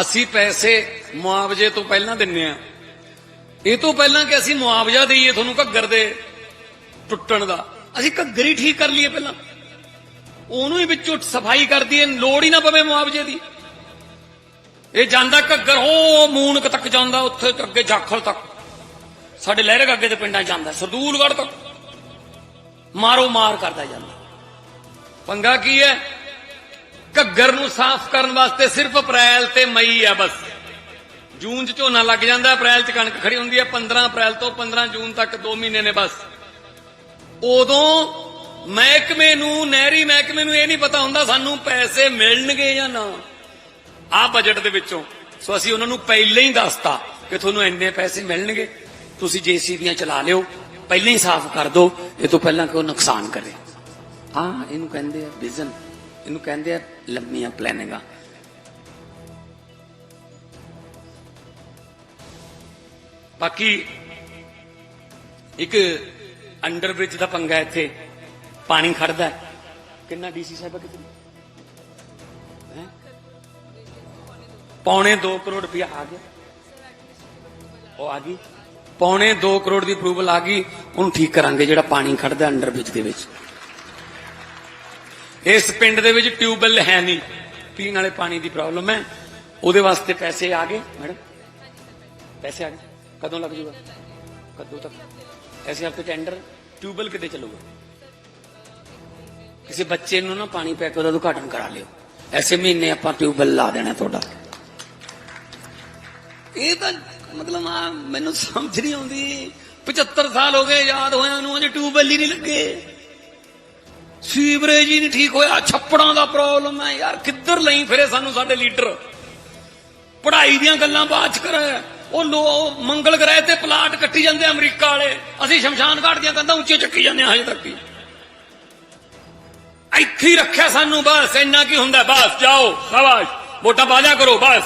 ਅਸੀਂ ਪੈਸੇ ਮੁਆਵਜ਼ੇ ਤੋਂ ਪਹਿਲਾਂ ਦਿੰਨੇ ਆ। ਇਹ ਤੋਂ ਪਹਿਲਾਂ ਕਿ ਅਸੀਂ ਮੁਆਵਜ਼ਾ ਦਈਏ ਤੁਹਾਨੂੰ ਘੱਗਰ ਦੇ ਟੁੱਟਣ ਦਾ। ਅਸੀਂ ਘੱਗਰ ਹੀ ਠੀਕ ਕਰ ਲਈਏ ਪਹਿਲਾਂ। ਉਹਨੂੰ ਹੀ ਵਿੱਚੋਂ ਸਫ਼ਾਈ ਕਰ ਦਈਏ, ਲੋੜ ਹੀ ਨਾ ਪਵੇ ਮੁਆਵਜ਼ੇ ਦੀ। ਇਹ ਜਾਂਦਾ ਘੱਗਰ, ਹੋ ਮੂਨਕ ਤੱਕ ਜਾਂਦਾ, ਉੱਥੇ ਅੱਗੇ ਜਾਖਲ ਤੱਕ। ਸਾਡੇ ਲਹਿਰੇ ਅੱਗੇ ਦੇ ਪਿੰਡਾਂ ਜਾਂਦਾ, ਸਰਦੂਲਗੜ੍ਹ ਤੱਕ। ਮਾਰੋ ਮਾਰ ਕਰਦਾ ਜਾਂਦਾ। ਪੰਗਾ ਕੀ ਹੈ? ਘੱਗਰ ਨੂੰ ਸਾਫ਼ ਕਰਨ ਵਾਸਤੇ ਸਿਰਫ ਅਪ੍ਰੈਲ ਤੇ ਮਈ ਆ ਬਸ। ਜੂਨ 'ਚ ਝੋਨਾ ਲੱਗ ਜਾਂਦਾ, ਅਪ੍ਰੈਲ 'ਚ ਕਣਕ ਖੜੀ ਹੁੰਦੀ ਹੈ 15 ਅਪ੍ਰੈਲ ਤੋਂ 15 ਜੂਨ ਤੱਕ 2 ਮਹੀਨੇ ਨੇ ਬਸ। ਉਦੋਂ ਮਹਿਕਮੇ ਨੂੰ, ਨਹਿਰੀ ਮਹਿਕਮੇ ਨੂੰ ਇਹ ਨਹੀਂ ਪਤਾ ਹੁੰਦਾ ਸਾਨੂੰ ਪੈਸੇ ਮਿਲਣਗੇ ਜਾਂ ਨਾ। ਆ ਬਜਟ ਦੇ ਵਿੱਚੋਂ। ਸੋ ਅਸੀਂ ਉਹਨਾਂ ਨੂੰ ਪਹਿਲਾਂ ਹੀ ਦੱਸਤਾ ਕਿ ਤੁਹਾਨੂੰ ਇੰਨੇ ਪੈਸੇ ਮਿਲਣਗੇ, ਤੁਸੀਂ ਜੀਸੀਬੀਆਂ ਚਲਾ ਲਿਓ, ਪਹਿਲਾਂ ਹੀ ਸਾਫ਼ ਕਰ ਦਿਓ, ਇਹ ਤੋਂ ਪਹਿਲਾਂ ਕਿ ਉਹ ਨੁਕਸਾਨ ਕਰੇ। ਹਾਂ, ਇਹਨੂੰ ਕਹਿੰਦੇ ਆ ਵਿਜ਼ਨ ਇਹਨੂੰ ਕਹਿੰਦੇ ਆ ਲੰਮੀਆਂ ਪਲੈਨਿੰਗਾਂ ਬਾਕੀ ਇੱਕ ਅੰਡਰ ਬ੍ਰਿਜ ਦਾ ਪੰਗਾ ਇੱਥੇ, ਪਾਣੀ ਖੜਦਾ ਹੈ। ਕਿੰਨਾ ਡੀਸੀ ਸਾਹਿਬ ਕਿਤੇ? ਹੈਂ? ਪੌਣੇ 2 ਕਰੋੜ ਰੁਪਇਆ ਆ ਗਿਆ। ਉਹ ਆ ਗਈ। ਪੌਣੇ 2 ਕਰੋੜ ਦੀ ਅਪਰੂਵਲ ਆ ਗਈ। ਉਹਨੂੰ ਠੀਕ ਕਰਾਂਗੇ ਜਿਹੜਾ ਪਾਣੀ ਖੜਦਾ ਅੰਡਰ ਬ੍ਰਿਜ ਦੇ ਵਿੱਚ। ਇਸ ਪਿੰਡ ਦੇ ਵਿੱਚ ਟਿਊਬਵੈਲ ਹੈ ਨਹੀਂ। ਪੀਣ ਵਾਲੇ ਪਾਣੀ ਦੀ ਪ੍ਰੋਬਲਮ ਹੈ। ਉਹਦੇ ਵਾਸਤੇ ਪੈਸੇ ਆ ਗਏ, ਮੈਡਮ। ਪੈਸੇ ਆ ਗਏ। ਕਦੋਂ ਲੱਗ ਜੂਗਾ? ਕਦੋਂ ਤੱਕ? ਐਸੇ ਹਫ਼ਤੇ ਟੈਂਡਰ, ਟਿਊਬਵੈਲ ਕਿਤੇ ਚੱਲੂਗਾ? ਕਿਸੇ ਬੱਚੇ ਨੂੰ ਨਾ ਪਾਣੀ ਪੈ ਕੇ ਉਹਦਾ ਉਦਘਾਟਨ ਕਰਾ ਲਿਓ। ਐਸੇ ਮਹੀਨੇ ਆਪਾਂ ਟਿਊਬਵੈਲ ਲਾ ਦੇਣਾ ਤੁਹਾਡਾ। ਇਹ ਤਾਂ ਮਤਲਬ ਆ, ਮੈਨੂੰ ਸਮਝ ਨਹੀਂ ਆਉਂਦੀ। 75 ਸਾਲ ਹੋ ਗਏ, ਯਾਦ ਹੋਇਆ ਨੂੰ ਅਜੇ ਟਿਊਬਵੈਲ ਹੀ ਨਹੀਂ ਲੱਗੇ। ਸੀਵਰੇਜ ਹੀ ਨਹੀਂ ਠੀਕ ਹੋਇਆ। ਛੱਪੜਾਂ ਦਾ ਪ੍ਰੋਬਲਮ ਹੈ ਯਾਰ। ਕਿੱਧਰ ਲਈ ਫਿਰੇ ਸਾਨੂੰ ਸਾਡੇ ਲੀਡਰ? ਪੜ੍ਹਾਈ ਦੀਆਂ ਗੱਲਾਂ ਬਾਅਦ ਚ ਕਰੇ ਉਹ ਲੋ ਮੰਗਲ ਗ੍ਰਹਿ ਤੇ ਪਲਾਟ ਕੱਟੀ ਜਾਂਦੇ ਅਮਰੀਕਾ ਵਾਲੇ। ਅਸੀਂ ਸ਼ਮਸ਼ਾਨ ਘਾਟ ਦੀਆਂ ਕੰਧਾਂ ਉੱਚੀਆਂ ਚੱਕੀ ਜਾਂਦੇ ਹਾਂ ਹਜੇ ਤੱਕ ਹੀ। ਇੱਥੇ ਰੱਖਿਆ ਸਾਨੂੰ ਬਸ। ਇੰਨਾ ਕੀ ਹੁੰਦਾ? ਬਸ, ਜਾਓ, ਸ਼ਾਬਾਸ਼। ਵੋਟਾਂ ਪਾ ਲਿਆ ਕਰੋ, ਬਸ।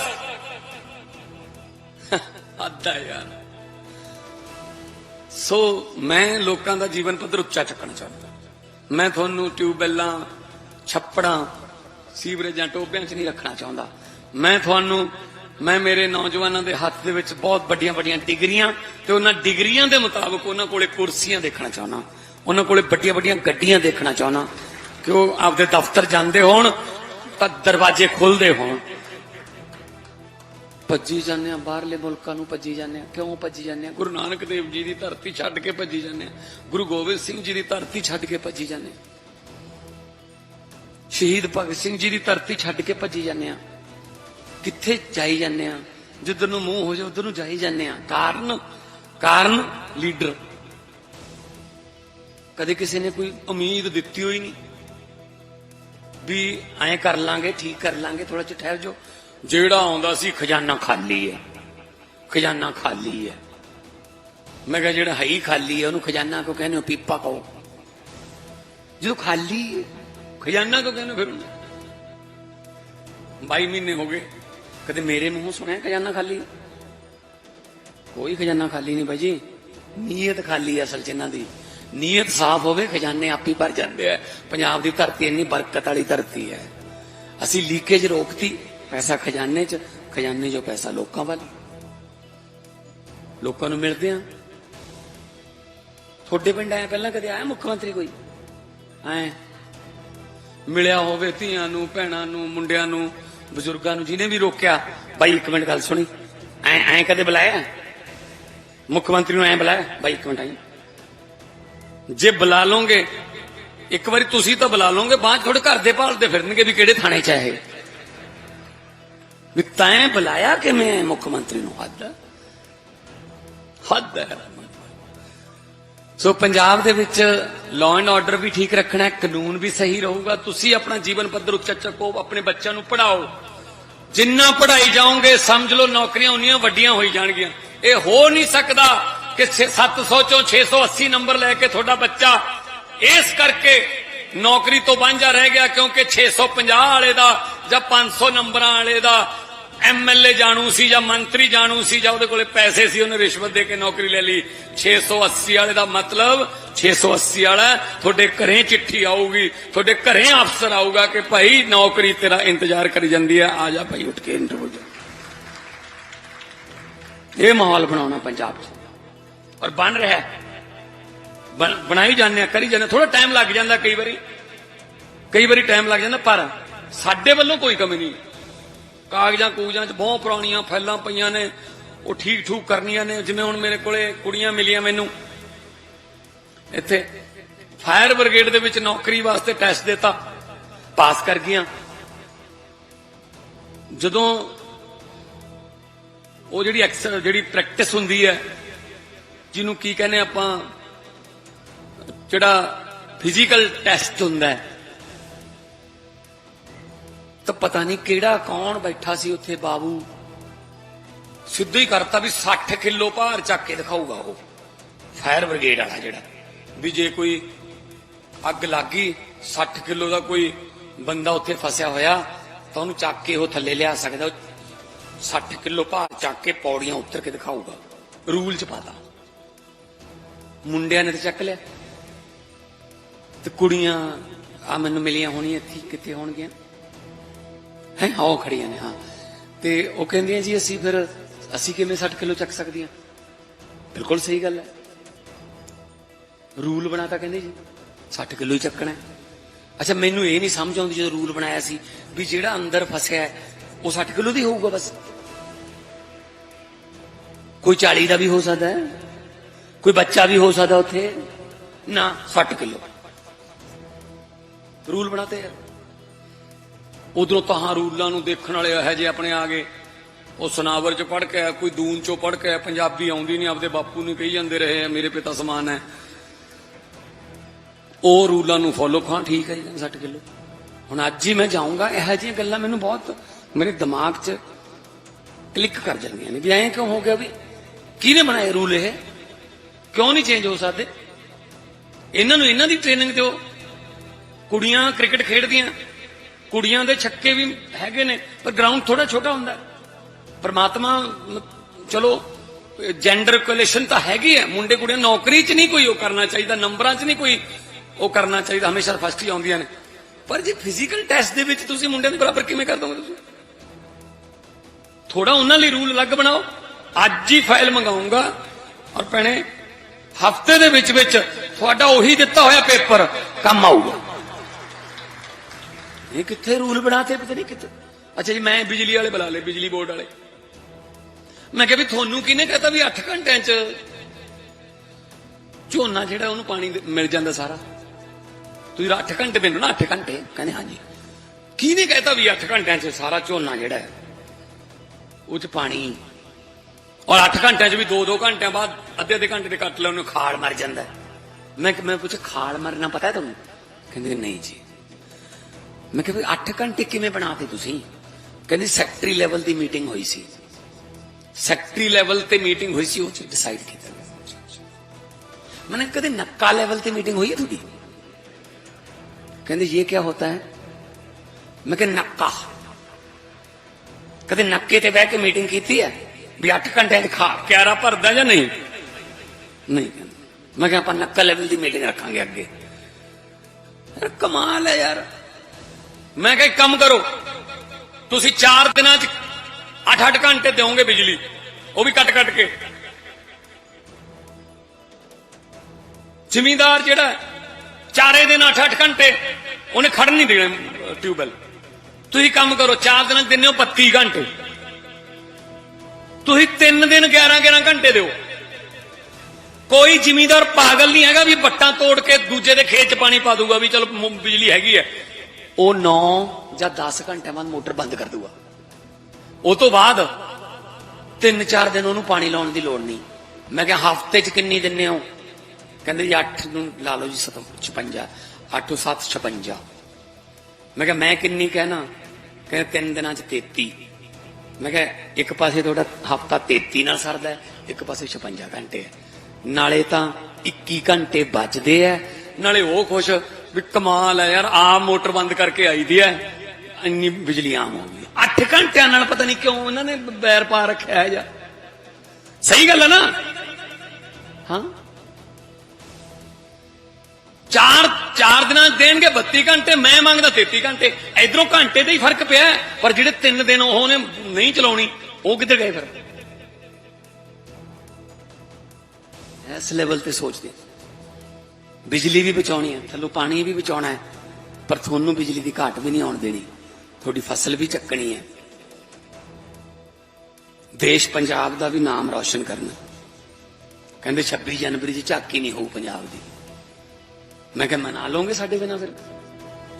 ਅੱਧਾ ਯਾਰ। ਸੋ ਮੈਂ ਲੋਕਾਂ ਦਾ ਜੀਵਨ ਪੱਧਰ ਉੱਚਾ ਚੱਕਣਾ ਚਾਹੁੰਦਾ। ਮੈਂ ਤੁਹਾਨੂੰ ਟਿਊਬਵੈਲਾਂ, ਛੱਪੜਾਂ, ਸੀਵਰੇਜਾਂ ਟੋਬਿਆਂ 'ਚ ਨਹੀਂ ਰੱਖਣਾ ਚਾਹੁੰਦਾ। ਮੈਂ ਤੁਹਾਨੂੰ, ਮੈਂ ਮੇਰੇ ਨੌਜਵਾਨਾਂ ਦੇ ਹੱਥ ਦੇ ਵਿੱਚ ਬਹੁਤ ਵੱਡੀਆਂ ਵੱਡੀਆਂ ਡਿਗਰੀਆਂ ਤੇ ਉਹਨਾਂ ਡਿਗਰੀਆਂ ਦੇ ਮੁਤਾਬਕ ਉਹਨਾਂ ਕੋਲੇ ਕੁਰਸੀਆਂ ਦੇਖਣਾ ਚਾਹੁੰਦਾ। ਉਹਨਾਂ ਕੋਲੇ ਵੱਡੀਆਂ ਵੱਡੀਆਂ ਗੱਡੀਆਂ ਦੇਖਣਾ ਚਾਹੁੰਦਾ ਕਿ ਉਹ ਆਪਦੇ ਦਫ਼ਤਰ ਜਾਂਦੇ ਹੋਣ ਤਾਂ ਦਰਵਾਜ਼ੇ ਖੁੱਲਦੇ ਹੋਣ। ਭੱਜੀ ਜਾਂਦੇ ਆ ਬਾਹਰਲੇ ਮੁਲਕਾਂ ਨੂੰ ਭੱਜੀ ਜਾਂਦੇ ਆ ਕਿਉਂ ਭੱਜੀ ਜਾਂਦੇ ਆ ਗੁਰੂ ਨਾਨਕ ਦੇਵ ਜੀ ਦੀ ਧਰਤੀ ਛੱਡ ਕੇ ਭੱਜੀ ਜਾਂਦੇ ਆ ਗੁਰੂ ਗੋਬਿੰਦ ਸਿੰਘ ਜੀ ਦੀ ਧਰਤੀ ਛੱਡ ਕੇ ਭੱਜੀ ਜਾਂਦੇ ਆ ਸ਼ਹੀਦ ਭਗਤ ਸਿੰਘ ਜੀ ਦੀ ਧਰਤੀ ਛੱਡ ਕੇ ਭੱਜੀ ਜਾਂਦੇ ਆ ਕਿੱਥੇ ਜਾਈ ਜਾਂਦੇ ਆ ਜਿੱਧਰ ਨੂੰ ਮੂੰਹ ਹੋ ਜਾ ਉਧਰ ਨੂੰ ਜਾਈ ਜਾਂਦੇ ਆ ਕਾਰਨ ਕਾਰਨ ਲੀਡਰ। ਕਦੇ ਕਿਸੇ ਨੇ ਕੋਈ ਉਮੀਦ ਦਿੱਤੀ ਹੋਈ ਨਹੀਂ ਵੀ ਐਂ ਕਰ ਲਾਂਗੇ, ਠੀਕ ਕਰ ਲਾਂਗੇ ਥੋੜਾ ਜਿਹਾ ਠਹਿਰ ਜਾਓ। ਜਿਹੜਾ ਆਉਂਦਾ ਸੀ ਖਜ਼ਾਨਾ ਖਾਲੀ ਹੈ। ਖਜ਼ਾਨਾ ਖਾਲੀ ਹੈ। ਮੈਂ ਕਿਹਾ, ਜਿਹੜਾ ਹੈ ਹੀ ਖਾਲੀ ਹੈ, ਉਹਨੂੰ ਖਜ਼ਾਨਾ ਕਿਉਂ ਕਹਿੰਦੇ ਹੋ? ਪੀਪਾ ਕਹੋ ਜਦੋਂ ਖਾਲੀ ਹੈ, ਖਜ਼ਾਨਾ ਕਿਉਂ ਕਹਿੰਦੇ ਫਿਰ? ਉਹਨੂੰ 22 ਮਹੀਨੇ ਹੋ ਗਏ, ਕਦੇ ਮੇਰੇ ਮੂੰਹੋਂ ਸੁਣਿਆ ਖਜ਼ਾਨਾ ਖਾਲੀ? ਕੋਈ ਖਜ਼ਾਨਾ ਖਾਲੀ ਨਹੀਂ ਬਾਈ ਜੀ। ਨੀਅਤ ਖਾਲੀ ਅਸਲ ਚ ਇਹਨਾਂ ਦੀ। ਨੀਅਤ ਸਾਫ਼ ਹੋਵੇ, ਖਜ਼ਾਨੇ ਆਪ ਹੀ ਭਰ ਜਾਂਦੇ ਆ। ਪੰਜਾਬ ਦੀ ਧਰਤੀ ਇੰਨੀ ਬਰਕਤ ਵਾਲੀ ਧਰਤੀ ਹੈ। ਅਸੀਂ ਲੀਕੇਜ ਰੋਕਤੀ। ਪੈਸਾ ਖਜ਼ਾਨੇ 'ਚ, ਖਜ਼ਾਨੇ 'ਚੋਂ ਪੈਸਾ ਲੋਕਾਂ ਵੱਲ। ਲੋਕਾਂ ਨੂੰ ਮਿਲਦੇ ਆ। ਤੁਹਾਡੇ ਪਿੰਡ ਆਇਆ ਪਹਿਲਾਂ ਕਦੇ ਆਇਆ ਮੁੱਖ ਮੰਤਰੀ ਕੋਈ? ਐ ਮਿਲਿਆ ਹੋਵੇ ਧੀਆਂ ਨੂੰ, ਭੈਣਾਂ ਨੂੰ, ਮੁੰਡਿਆਂ ਨੂੰ, ਬਜ਼ੁਰਗਾਂ ਨੂੰ, ਜਿਹਨੇ ਵੀ ਰੋਕਿਆ। ਬਾਈ ਇੱਕ ਮਿੰਟ ਗੱਲ ਸੁਣੀ। ਐ ਐ ਕਦੇ ਬੁਲਾਇਆ? ਮੁੱਖ ਮੰਤਰੀ ਨੂੰ ਐ ਬੁਲਾਇਆ? ਬਾਈ ਇੱਕ ਮਿੰਟ ਆਈ। ਜੇ ਬੁਲਾ ਲੋਗੇ ਇੱਕ ਵਾਰੀ ਤੁਸੀਂ ਤਾਂ ਬੁਲਾ ਲੋਗੇ ਬਾਅਦ ਤੁਹਾਡੇ ਘਰ ਦੇ ਭਾਲਦੇ ਫਿਰਨਗੇ ਵੀ ਕਿਹੜੇ ਥਾਣੇ 'ਚ ਹੈ ਵੀ ਤੈਂ ਬੁਲਾਇਆ ਕਿਵੇਂ ਮੁੱਖ ਮੰਤਰੀ ਨੂੰ ਹੱਦ ਹੱਦ ਹੈ ਸੋ ਪੰਜਾਬ ਦੇ ਵਿੱਚ ਲਾਅ ਐਂਡ ਆਰਡਰ ਵੀ ਠੀਕ ਰੱਖਣਾ ਹੈ, ਕਾਨੂੰਨ ਵੀ ਸਹੀ ਰਹੂਗਾ। ਤੁਸੀਂ ਆਪਣਾ ਜੀਵਨ ਪੱਧਰ ਉੱਚਾ ਚੱਕੋ, ਆਪਣੇ ਬੱਚਿਆਂ ਨੂੰ ਪੜਾਓ ਜਿੰਨਾ ਪੜਾਈ ਜਾਓਗੇ, ਸਮਝ ਲਓ, ਨੌਕਰੀਆਂ ਉਨੀਆਂ ਵੱਡੀਆਂ ਹੋਈ ਜਾਣਗੀਆਂ। ਇਹ ਹੋ ਨਹੀਂ ਸਕਦਾ ਕਿ ਛੇ- 700 ਚੋਂ 680 ਨੰਬਰ ਲੈ ਕੇ ਤੁਹਾਡਾ ਬੱਚਾ ਇਸ ਕਰਕੇ ਨੌਕਰੀ ਤੋਂ ਵਾਂਝਾ ਰਹਿ ਗਿਆ ਕਿਉਂਕਿ 650 ਵਾਲੇ ਦਾ ਜਾਂ 500 ਨੰਬਰਾਂ ਵਾਲੇ ਦਾ ਐਮਐਲਏ ਜਾਣੂ ਸੀ ਜਾਂ ਮੰਤਰੀ ਜਾਣੂ ਸੀ ਜਾਂ ਉਹਦੇ ਕੋਲੇ ਪੈਸੇ ਸੀ, ਉਹਨੇ ਰਿਸ਼ਵਤ ਦੇ ਕੇ ਨੌਕਰੀ ਲੈ ਲਈ। 680 ਵਾਲੇ ਦਾ ਮਤਲਬ 680 ਵਾਲਾ, ਤੁਹਾਡੇ ਘਰੇ ਚਿੱਠੀ ਆਊਗੀ, ਤੁਹਾਡੇ ਘਰੇ ਅਫਸਰ ਆਊਗਾ ਕਿ ਭਾਈ ਨੌਕਰੀ ਤੇਰਾ ਇੰਤਜ਼ਾਰ ਕਰੀ ਜਾਂਦੀ ਹੈ, ਆ ਜਾ ਭਾਈ ਉੱਠ ਕੇ ਇੰਟਰਵਿਊ ਦੇ। ਇਹ ਮਾਹੌਲ ਬਣਾਉਣਾ ਪੰਜਾਬ 'ਚ। ਔਰ ਬਣ ਰਿਹਾ ਬਣਾਈ ਜਾਂਦੇ ਆ, ਕਰੀ ਜਾਂਦੇ ਥੋੜਾ ਟਾਈਮ ਲੱਗ ਜਾਂਦਾ ਕਈ ਵਾਰੀ। ਕਈ ਵਾਰੀ ਟਾਈਮ ਲੱਗ ਜਾਂਦਾ, ਪਰ ਸਾਡੇ ਵੱਲੋਂ ਕੋਈ ਕਮੀ ਨਹੀਂ। ਕਾਗਜ਼ਾਂ ਕੂਗਜ਼ਾਂ 'ਚ ਬਹੁਤ ਪੁਰਾਣੀਆਂ ਫਾਈਲਾਂ ਪਈਆਂ ਨੇ। ਉਹ ਠੀਕ ਠੂਕ ਕਰਨੀਆਂ ਨੇ। ਜਿਵੇਂ ਹੁਣ ਮੇਰੇ ਕੋਲੇ ਕੁੜੀਆਂ ਮਿਲੀਆਂ ਮੈਨੂੰ। ਇੱਥੇ ਫਾਇਰ ਬ੍ਰਿਗੇਡ ਦੇ ਵਿੱਚ ਨੌਕਰੀ ਵਾਸਤੇ ਟੈਸਟ ਦਿੱਤਾ। ਪਾਸ ਕਰ ਗਈਆਂ। ਜਦੋਂ ਉਹ ਜਿਹੜੀ ਐਕਸਰ ਜਿਹੜੀ ਪ੍ਰੈਕਟਿਸ ਹੁੰਦੀ ਹੈ, ਜਿਹਨੂੰ ਕੀ ਕਹਿੰਦੇ ਆਪਾਂ, ਜਿਹੜਾ ਫਿਜ਼ੀਕਲ ਟੈਸਟ ਹੁੰਦਾ ਹੈ ਤਾਂ ਪਤਾ ਨਹੀਂ ਕਿਹੜਾ ਕੌਣ ਬੈਠਾ ਸੀ ਉੱਥੇ ਬਾਬੂ। ਸਿੱਧਾ ਹੀ ਕਰਤਾ ਵੀ 60 ਕਿਲੋ ਭਾਰ ਚੱਕ ਕੇ ਦਿਖਾਊਗਾ ਉਹ। ਫਾਇਰ ਬ੍ਰਿਗੇਡ ਵਾਲਾ ਜਿਹੜਾ। ਵੀ ਜੇ ਕੋਈ ਅੱਗ ਲੱਗੀ 60 ਕਿਲੋ ਦਾ ਕੋਈ ਬੰਦਾ ਉੱਥੇ ਫਸਿਆ ਹੋਇਆ, ਤਾਂ ਉਹਨੂੰ ਚੱਕ ਕੇ ਉਹ ਥੱਲੇ ਲਿਆ ਸਕਦਾ। 60 ਕਿਲੋ ਭਾਰ ਚੱਕ ਕੇ ਪੌੜੀਆਂ ਉੱਤਰ ਕੇ ਦਿਖਾਊਗਾ। ਰੂਲ ਚ ਪਾਤਾ। ਮੁੰਡਿਆਂ ਨੇ ਤਾਂ ਚੱਕ ਲਿਆ। ਤੇ ਕੁੜੀਆਂ ਆ ਮੈਨੂੰ ਮਿਲੀਆਂ ਹੋਣੀਆਂ ਇੱਥੇ, ਕਿੱਥੇ ਹੋਣਗੀਆਂ? ਹੈ? ਆਓ ਖੜੀਆਂ ਨੇ, ਹਾਂ। ਤੇ ਉਹ ਕਹਿੰਦੀਆਂ ਜੀ, ਅਸੀਂ ਫਿਰ, ਅਸੀਂ ਕਿਵੇਂ 60 ਕਿਲੋ ਚੱਕ ਸਕਦੀਆਂ? ਬਿਲਕੁਲ ਸਹੀ ਗੱਲ ਹੈ। ਰੂਲ ਬਣਾਤਾ ਕਹਿੰਦੇ ਜੀ 60 ਕਿਲੋ ਹੀ ਚੱਕਣਾ ਅੱਛਾ, ਮੈਨੂੰ ਇਹ ਨਹੀਂ ਸਮਝ ਆਉਂਦੀ ਜਦੋਂ ਰੂਲ ਬਣਾਇਆ ਸੀ ਵੀ ਜਿਹੜਾ ਅੰਦਰ ਫਸਿਆ ਉਹ 60 ਕਿਲੋ ਦੀ ਹੋਊਗਾ ਬਸ। ਕੋਈ 40 ਦਾ ਵੀ ਹੋ ਸਕਦਾ ਹੈ, ਕੋਈ ਬੱਚਾ ਵੀ ਹੋ ਸਕਦਾ ਉੱਥੇ। ਨਾ 60 ਕਿਲੋ। ਰੂਲ ਬਣਾਤੇ ਯਾਰ ਉਧਰੋਂ ਤਾਂ ਰੂਲਾਂ ਨੂੰ ਦੇਖਣ ਵਾਲੇ ਇਹੋ ਜਿਹੇ ਆਪਣੇ ਆ ਗਏ। ਉਹ ਸਨਾਵਰ ਚ ਪੜ ਕੇ ਆਇਆ, ਕੋਈ ਦੂਨ ਚੋਂ ਪੜ ਕੇ ਆਇਆ, ਪੰਜਾਬੀ ਆਉਂਦੀ ਨਹੀਂ ਆਪਦੇ ਬਾਪੂ ਨੂੰ ਕਹੀ ਜਾਂਦੇ ਰਹੇ ਆ, ਮੇਰੇ ਪਿਤਾ ਸਮਾਨ ਹੈ। ਉਹ ਰੂਲਾਂ ਨੂੰ ਫੋਲੋ ਖਾਂ ਠੀਕ ਹੈ ਜੀ 60 ਕਿਲੋ। ਹੁਣ ਅੱਜ ਹੀ ਮੈਂ ਜਾਊਂਗਾ ਇਹੋ ਜਿਹੀਆਂ ਗੱਲਾਂ ਮੈਨੂੰ ਬਹੁਤ ਮੇਰੇ ਦਿਮਾਗ 'ਚ ਕਲਿੱਕ ਕਰ ਜਾਂਦੀਆਂ ਨੇ ਵੀ ਐਂ ਕਿਉਂ ਹੋ ਗਿਆ ਵੀ ਕਿਹਨੇ ਬਣਾਏ ਰੂਲ ਇਹ? ਕਿਉਂ ਨਹੀਂ ਚੇਂਜ ਹੋ ਸਕਦੇ? ਇਹਨਾਂ ਨੂੰ ਇਹਨਾਂ ਦੀ ਟ੍ਰੇਨਿੰਗ ਦਿਓ। ਕੁੜੀਆਂ ਕ੍ਰਿਕਟ ਖੇਡਦੀਆਂ। ਕੁੜੀਆਂ ਦੇ ਛੱਕੇ ਵੀ ਹੈਗੇ ਨੇ, ਪਰ ਗਰਾਊਂਡ ਥੋੜਾ ਛੋਟਾ ਹੁੰਦਾ। ਪਰਮਾਤਮਾ, ਚਲੋ ਜੈਂਡਰ ਕੋਲੇਸ਼ਨ ਤਾਂ ਹੈਗੀ ਹੈ। ਮੁੰਡੇ ਕੁੜੀਆਂ ਨੌਕਰੀ 'ਚ ਨਹੀਂ ਕੋਈ ਉਹ ਕਰਨਾ ਚਾਹੀਦਾ, ਨੰਬਰਾਂ 'ਚ ਨਹੀਂ ਕੋਈ ਉਹ ਕਰਨਾ ਚਾਹੀਦਾ, ਹਮੇਸ਼ਾ ਫਸਟ ਹੀ ਆਉਂਦੀਆਂ ਨੇ। ਪਰ ਜੇ ਫਿਜ਼ੀਕਲ ਟੈਸਟ ਦੇ ਵਿੱਚ ਤੁਸੀਂ ਮੁੰਡਿਆਂ ਦੇ ਬਰਾਬਰ ਕਿਵੇਂ ਕਰ ਦੋਗੇ ਤੁਸੀਂ? ਥੋੜਾ ਉਹਨਾਂ ਲਈ ਰੂਲ ਅਲੱਗ ਬਣਾਓ। ਅੱਜ ਹੀ ਫਾਈਲ ਮੰਗਾਉਂਗਾ ਔਰ ਭੈਣੇ, ਹਫ਼ਤੇ ਦੇ ਵਿੱਚ ਵਿੱਚ ਤੁਹਾਡਾ ਉਹੀ ਦਿੱਤਾ ਹੋਇਆ ਪੇਪਰ ਕੰਮ ਆਊਗਾ। ਇਹ ਕਿੱਥੇ ਰੂਲ ਬਣਾਤੇ ਪਤਾ ਨਹੀਂ ਕਿੱਥੇ? ਅੱਛਾ ਜੀ, ਮੈਂ ਬਿਜਲੀ ਵਾਲੇ ਬੁਲਾ ਲਏ, ਬਿਜਲੀ ਬੋਰਡ ਵਾਲੇ। ਮੈਂ ਕਿਹਾ ਵੀ ਤੁਹਾਨੂੰ ਕਿਹਨੇ ਕਹਤਾ ਵੀ 8 ਘੰਟਿਆਂ 'ਚ ਝੋਨਾ ਜਿਹੜਾ ਉਹਨੂੰ ਪਾਣੀ ਮਿਲ ਜਾਂਦਾ ਸਾਰਾ? ਤੁਸੀਂ 8 ਘੰਟੇ ਦਿੰਦੇ ਨਾ 8 ਘੰਟੇ? ਕਹਿੰਦੇ ਹਾਂਜੀ। ਕਿਹਨੇ ਕਹਤਾ ਵੀ 8 ਘੰਟਿਆਂ 'ਚ ਸਾਰਾ ਝੋਨਾ ਜਿਹੜਾ ਹੈ, ਉਹ 'ਚ ਪਾਣੀ? ਔਰ 8 ਘੰਟਿਆਂ 'ਚ ਵੀ 2-2 ਘੰਟਿਆਂ ਬਾਅਦ ਅੱਧੇ ਅੱਧੇ ਘੰਟੇ ਦੇ ਕੱਟ ਲੈ, ਉਹਨੂੰ ਖਾਲ ਮਰ ਜਾਂਦਾ ਮੈਂ ਮੈਂ ਪੁੱਛਿਆ, ਖਾਲ ਮਰਨਾ ਪਤਾ ਤੁਹਾਨੂੰ? ਕਹਿੰਦੇ, ਨਹੀਂ ਜੀ। ਮੈਂ ਕਿਹਾ ਵੀ 8 ਘੰਟੇ ਕਿਵੇਂ ਬਣਾਤੇ ਤੁਸੀਂ ਕਹਿੰਦੇ ਸੈਕਟਰੀ ਲੈਵਲ ਦੀ ਮੀਟਿੰਗ ਹੋਈ ਸੀ ਸੈਕਟਰੀ ਲੈਵਲ ਤੇ ਮੀਟਿੰਗ ਹੋਈ ਸੀ ਉਹ ਚ ਡਿਸਾਈਡ ਕੀਤਾ मैंने कभी नक्का लेवल पे मीटिंग हुई है थोड़ी कहते ये क्या होता है मैं कह नक्का कभी नक्के ते बह के मीटिंग की है भी अठ घंटे खा क्यारा भरदा ਜਾਂ ਨਹੀਂ ਨਹੀਂ ਕਹਿੰਦੇ। ਮੈਂ ਕਿਹਾ ਆਪਾਂ ਨੱਕਾ ਲੈਵਲ ਦੀ ਮੀਟਿੰਗ ਰੱਖਾਂਗੇ ਅੱਗੇ ਯਾਰ ਕਮਾਲ ਹੈ ਯਾਰ ਮੈਂ ਕਿਹਾ ਕੰਮ ਕਰੋ। ਤੁਸੀਂ 4 ਦਿਨਾਂ ਚ 8-8 ਘੰਟੇ ਦਿਓਗੇ ਬਿਜਲੀ। ਉਹ ਵੀ ਕੱਟ ਕੱਟ ਕੇ। ਜ਼ਿਮੀਂਦਾਰ ਜਿਹੜਾ ਚਾਰੇ ਦਿਨ 8-8 ਘੰਟੇ ਉਹਨੇ ਖੜਨ ਨਹੀਂ ਦੇਣਾ ਟਿਊਬਵੈਲ। ਤੁਸੀਂ ਕੰਮ ਕਰੋ 4 ਦਿਨਾਂ ਚ ਦਿੰਦੇ ਹੋ 32 ਘੰਟੇ। ਤੁਸੀਂ 3 ਦਿਨ 11-11 ਘੰਟੇ ਦਿਓ। ਕੋਈ ਜ਼ਿਮੀਂਦਾਰ ਪਾਗਲ ਨਹੀਂ ਹੈਗਾ ਵੀ ਬੱਟਾਂ ਤੋੜ ਕੇ ਦੂਜੇ ਦੇ ਖੇਤ 'ਚ ਪਾਣੀ ਪਾ ਦੂਗਾ ਵੀ ਚਲ ਬਿਜਲੀ ਹੈਗੀ ਹੈ। ਉਹ 9 ਜਾਂ 10 ਘੰਟਿਆਂ ਬਾਅਦ ਮੋਟਰ ਬੰਦ ਕਰ ਦੂਗਾ। ਉਹ ਤੋਂ ਬਾਅਦ 3-4 ਦਿਨ ਉਹਨੂੰ ਪਾਣੀ ਲਾਉਣ ਦੀ ਲੋੜ ਨਹੀਂ। ਮੈਂ ਕਿਹਾ, ਹਫ਼ਤੇ 'ਚ ਕਿੰਨੀ ਦਿੰਨੇ ਹੋ? ਕਹਿੰਦੇ ਜੀ 8 ਨੂੰ ਲਾ ਲਓ ਜੀ 56 8 7 56 ਮੈਂ ਕਿਹਾ, ਮੈਂ ਕਿੰਨੀ ਕਹਿਣਾ? ਕਹਿੰਦੇ, ਤਿੰਨ ਦਿਨਾਂ 'ਚ 33 ਮੈਂ ਕਿਹਾ, ਇੱਕ ਪਾਸੇ ਤੁਹਾਡਾ ਹਫਤਾ 33 ਨਾਲ ਸਰਦਾ ਇੱਕ ਪਾਸੇ 56 ਘੰਟੇ ਹੈ। ਨਾਲੇ ਤਾਂ 21 ਘੰਟੇ ਬਚਦੇ ਐ ਨਾਲੇ ਉਹ ਖੁਸ਼ ਵੀ ਕਮਾਲ ਹੈ ਯਾਰ ਆਮ ਮੋਟਰ ਬੰਦ ਕਰਕੇ ਆਈ ਦੀ ਹੈ। ਇੰਨੀ ਬਿਜਲੀ ਆਮ ਹੋ ਗਈ। 8 ਘੰਟਿਆਂ ਨਾਲ ਪਤਾ ਨਹੀਂ ਕਿਉਂ ਇਹਨਾਂ ਨੇ ਬੈਰ ਪਾ ਰੱਖਿਆ ਹੈ ਜਾਂ। ਸਹੀ ਗੱਲ ਹੈ ਨਾ? ਹਾਂ। ਚਾਰ ਚਾਰ ਦਿਨਾਂ ਦੇਣਗੇ 32 ਘੰਟੇ, ਮੈਂ ਮੰਗਦਾ 33 ਘੰਟੇ। ਇਧਰੋਂ ਘੰਟੇ ਦਾ ਹੀ ਫ਼ਰਕ ਪਿਆ ਪਰ ਜਿਹੜੇ 3 ਦਿਨ ਉਹਨੇ ਨਹੀਂ ਚਲਾਉਣੀ, ਉਹ ਕਿੱਧਰ ਗਏ ਫਿਰ? ਇਸ ਲੈਵਲ ਤੇ ਸੋਚਦੇ ਬਿਜਲੀ ਵੀ ਬਚਾਉਣੀ ਹੈ, ਥੱਲੋਂ ਪਾਣੀ ਵੀ ਬਚਾਉਣਾ ਹੈ, ਪਰ ਤੁਹਾਨੂੰ ਬਿਜਲੀ ਦੀ ਘਾਟ ਵੀ ਨਹੀਂ ਆਉਣ ਦੇਣੀ। ਤੁਹਾਡੀ ਫਸਲ ਵੀ ਚੱਕਣੀ ਹੈ। ਦੇਸ਼ ਪੰਜਾਬ ਦਾ ਵੀ ਨਾਮ ਰੌਸ਼ਨ ਕਰਨਾ। ਕਹਿੰਦੇ 26 ਜਨਵਰੀ 'ਚ ਝਾਕੀ ਨਹੀਂ ਹੋਊ ਪੰਜਾਬ ਦੀ। ਮੈਂ ਕਿਹਾ, ਮਨਾ ਲਓਗੇ ਸਾਡੇ ਬਿਨਾ ਫਿਰ?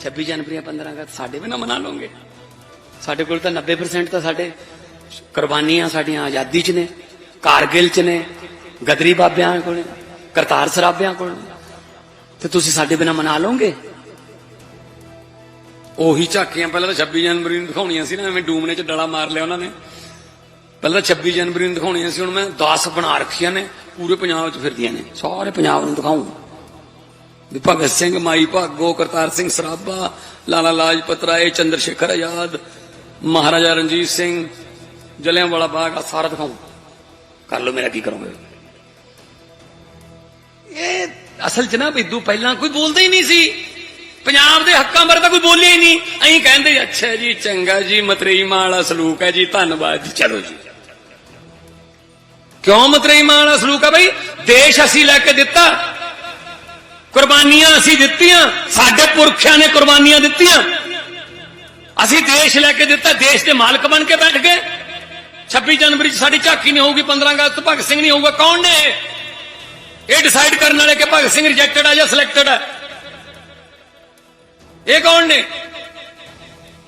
26 ਜਨਵਰੀ ਜਾਂ 15 ਅਗਸਤ ਸਾਡੇ ਬਿਨਾ ਮਨਾ ਲਓਗੇ? ਸਾਡੇ ਕੋਲ ਤਾਂ 90% ਤਾਂ ਸਾਡੇ ਕੁਰਬਾਨੀਆਂ ਸਾਡੀਆਂ ਆਜ਼ਾਦੀ 'ਚ ਨੇ, ਕਾਰਗਿਲ 'ਚ ਨੇ, ਗਦਰੀ ਬਾਬਿਆਂ ਕੋਲ ਕਰਤਾਰ ਸਰਾਬਿਆਂ ਕੋਲ ਨੇ। ਤੇ ਤੁਸੀਂ ਸਾਡੇ ਬਿਨਾ ਮਨਾ ਲਓਗੇ? ਉਹੀ ਝਾਕੀਆਂ ਪਹਿਲਾਂ ਤਾਂ 26 ਜਨਵਰੀ ਨੂੰ ਦਿਖਾਉਣੀਆਂ ਸੀ ਨਾ ਐਵੇਂ ਡੂਮਨੇ 'ਚ ਡਲਾ ਮਾਰ ਲਿਆ ਉਹਨਾਂ ਨੇ। ਪਹਿਲਾਂ ਤਾਂ 26 ਜਨਵਰੀ ਨੂੰ ਦਿਖਾਉਣੀਆਂ ਸੀ ਹੁਣ ਮੈਂ 10 ਬਣਾ ਰੱਖੀਆਂ ਨੇ ਪੂਰੇ ਪੰਜਾਬ 'ਚ ਫਿਰਦੀਆਂ ਨੇ ਸਾਰੇ ਪੰਜਾਬ ਨੂੰ ਦਿਖਾਉਂ ਵੀ ਭਗਤ ਸਿੰਘ ਮਾਈ ਭਾਗੋ ਕਰਤਾਰ ਸਿੰਘ ਸਰਾਭਾ ਲਾਲਾ ਲਾਜਪਤ ਰਾਏ ਚੰਦਰ ਸ਼ੇਖਰ ਆਜ਼ਾਦ ਮਹਾਰਾਜਾ ਰਣਜੀਤ ਸਿੰਘ ਜਲਿਆਂਵਾਲਾ ਬਾਗ ਆ ਸਾਰਾ ਦਿਖਾਉਂ ਕਰ ਲਓ ਮੇਰਾ ਕੀ ਕਰੋਗੇ? ਇਹ ਅਸਲ 'ਚ ਨਾ ਬਿੱਦੂ ਪਹਿਲਾਂ ਕੋਈ ਬੋਲਦਾ ਹੀ ਨਹੀਂ ਸੀ। ਪੰਜਾਬ ਦੇ ਹੱਕਾਂ ਬਾਰੇ ਤਾਂ ਕੋਈ ਬੋਲਿਆ ਹੀ ਨਹੀਂ। ਅਸੀਂ ਕਹਿੰਦੇ, ਅੱਛਾ ਜੀ, ਚੰਗਾ ਜੀ, ਮਤਰੇਈ ਮਾਂ ਵਾਲਾ ਸਲੂਕ ਹੈ ਜੀ, ਧੰਨਵਾਦ ਜੀ, ਚਲੋ ਜੀ। ਕਿਉਂ ਮਤਰੇਈ ਮਾਂ ਵਾਲਾ ਸਲੂਕ ਹੈ ਬਈ? ਦੇਸ਼ ਅਸੀਂ ਲੈ ਕੇ ਦਿੱਤਾ। ਕੁਰਬਾਨੀਆਂ ਅਸੀਂ ਦਿੱਤੀਆਂ। ਸਾਡੇ ਪੁਰਖਿਆਂ ਨੇ ਕੁਰਬਾਨੀਆਂ ਦਿੱਤੀਆਂ। ਅਸੀਂ ਦੇਸ਼ ਲੈ ਕੇ ਦਿੱਤਾ, ਦੇਸ਼ ਦੇ ਮਾਲਕ ਬਣ ਕੇ ਬੈਠ ਗਏ। 26 ਜਨਵਰੀ 'ਚ ਸਾਡੀ ਝਾਕੀ ਨਹੀਂ ਹੋਊਗੀ 15 ਅਗਸਤ ਭਗਤ ਸਿੰਘ ਨਹੀਂ ਹੋਊਗਾ। ਕੌਣ ਨੇ ਇਹ? ਡਿਸਾਈਡ ਕਰਨ ਵਾਲੇ ਕਿ ਭਗਤ ਸਿੰਘ ਰਿਜੈਕਟਡ ਹੈ ਜਾਂ ਸਿਲੈਕਟਡ ਹੈ ਇਹ ਕੌਣ ਨੇ?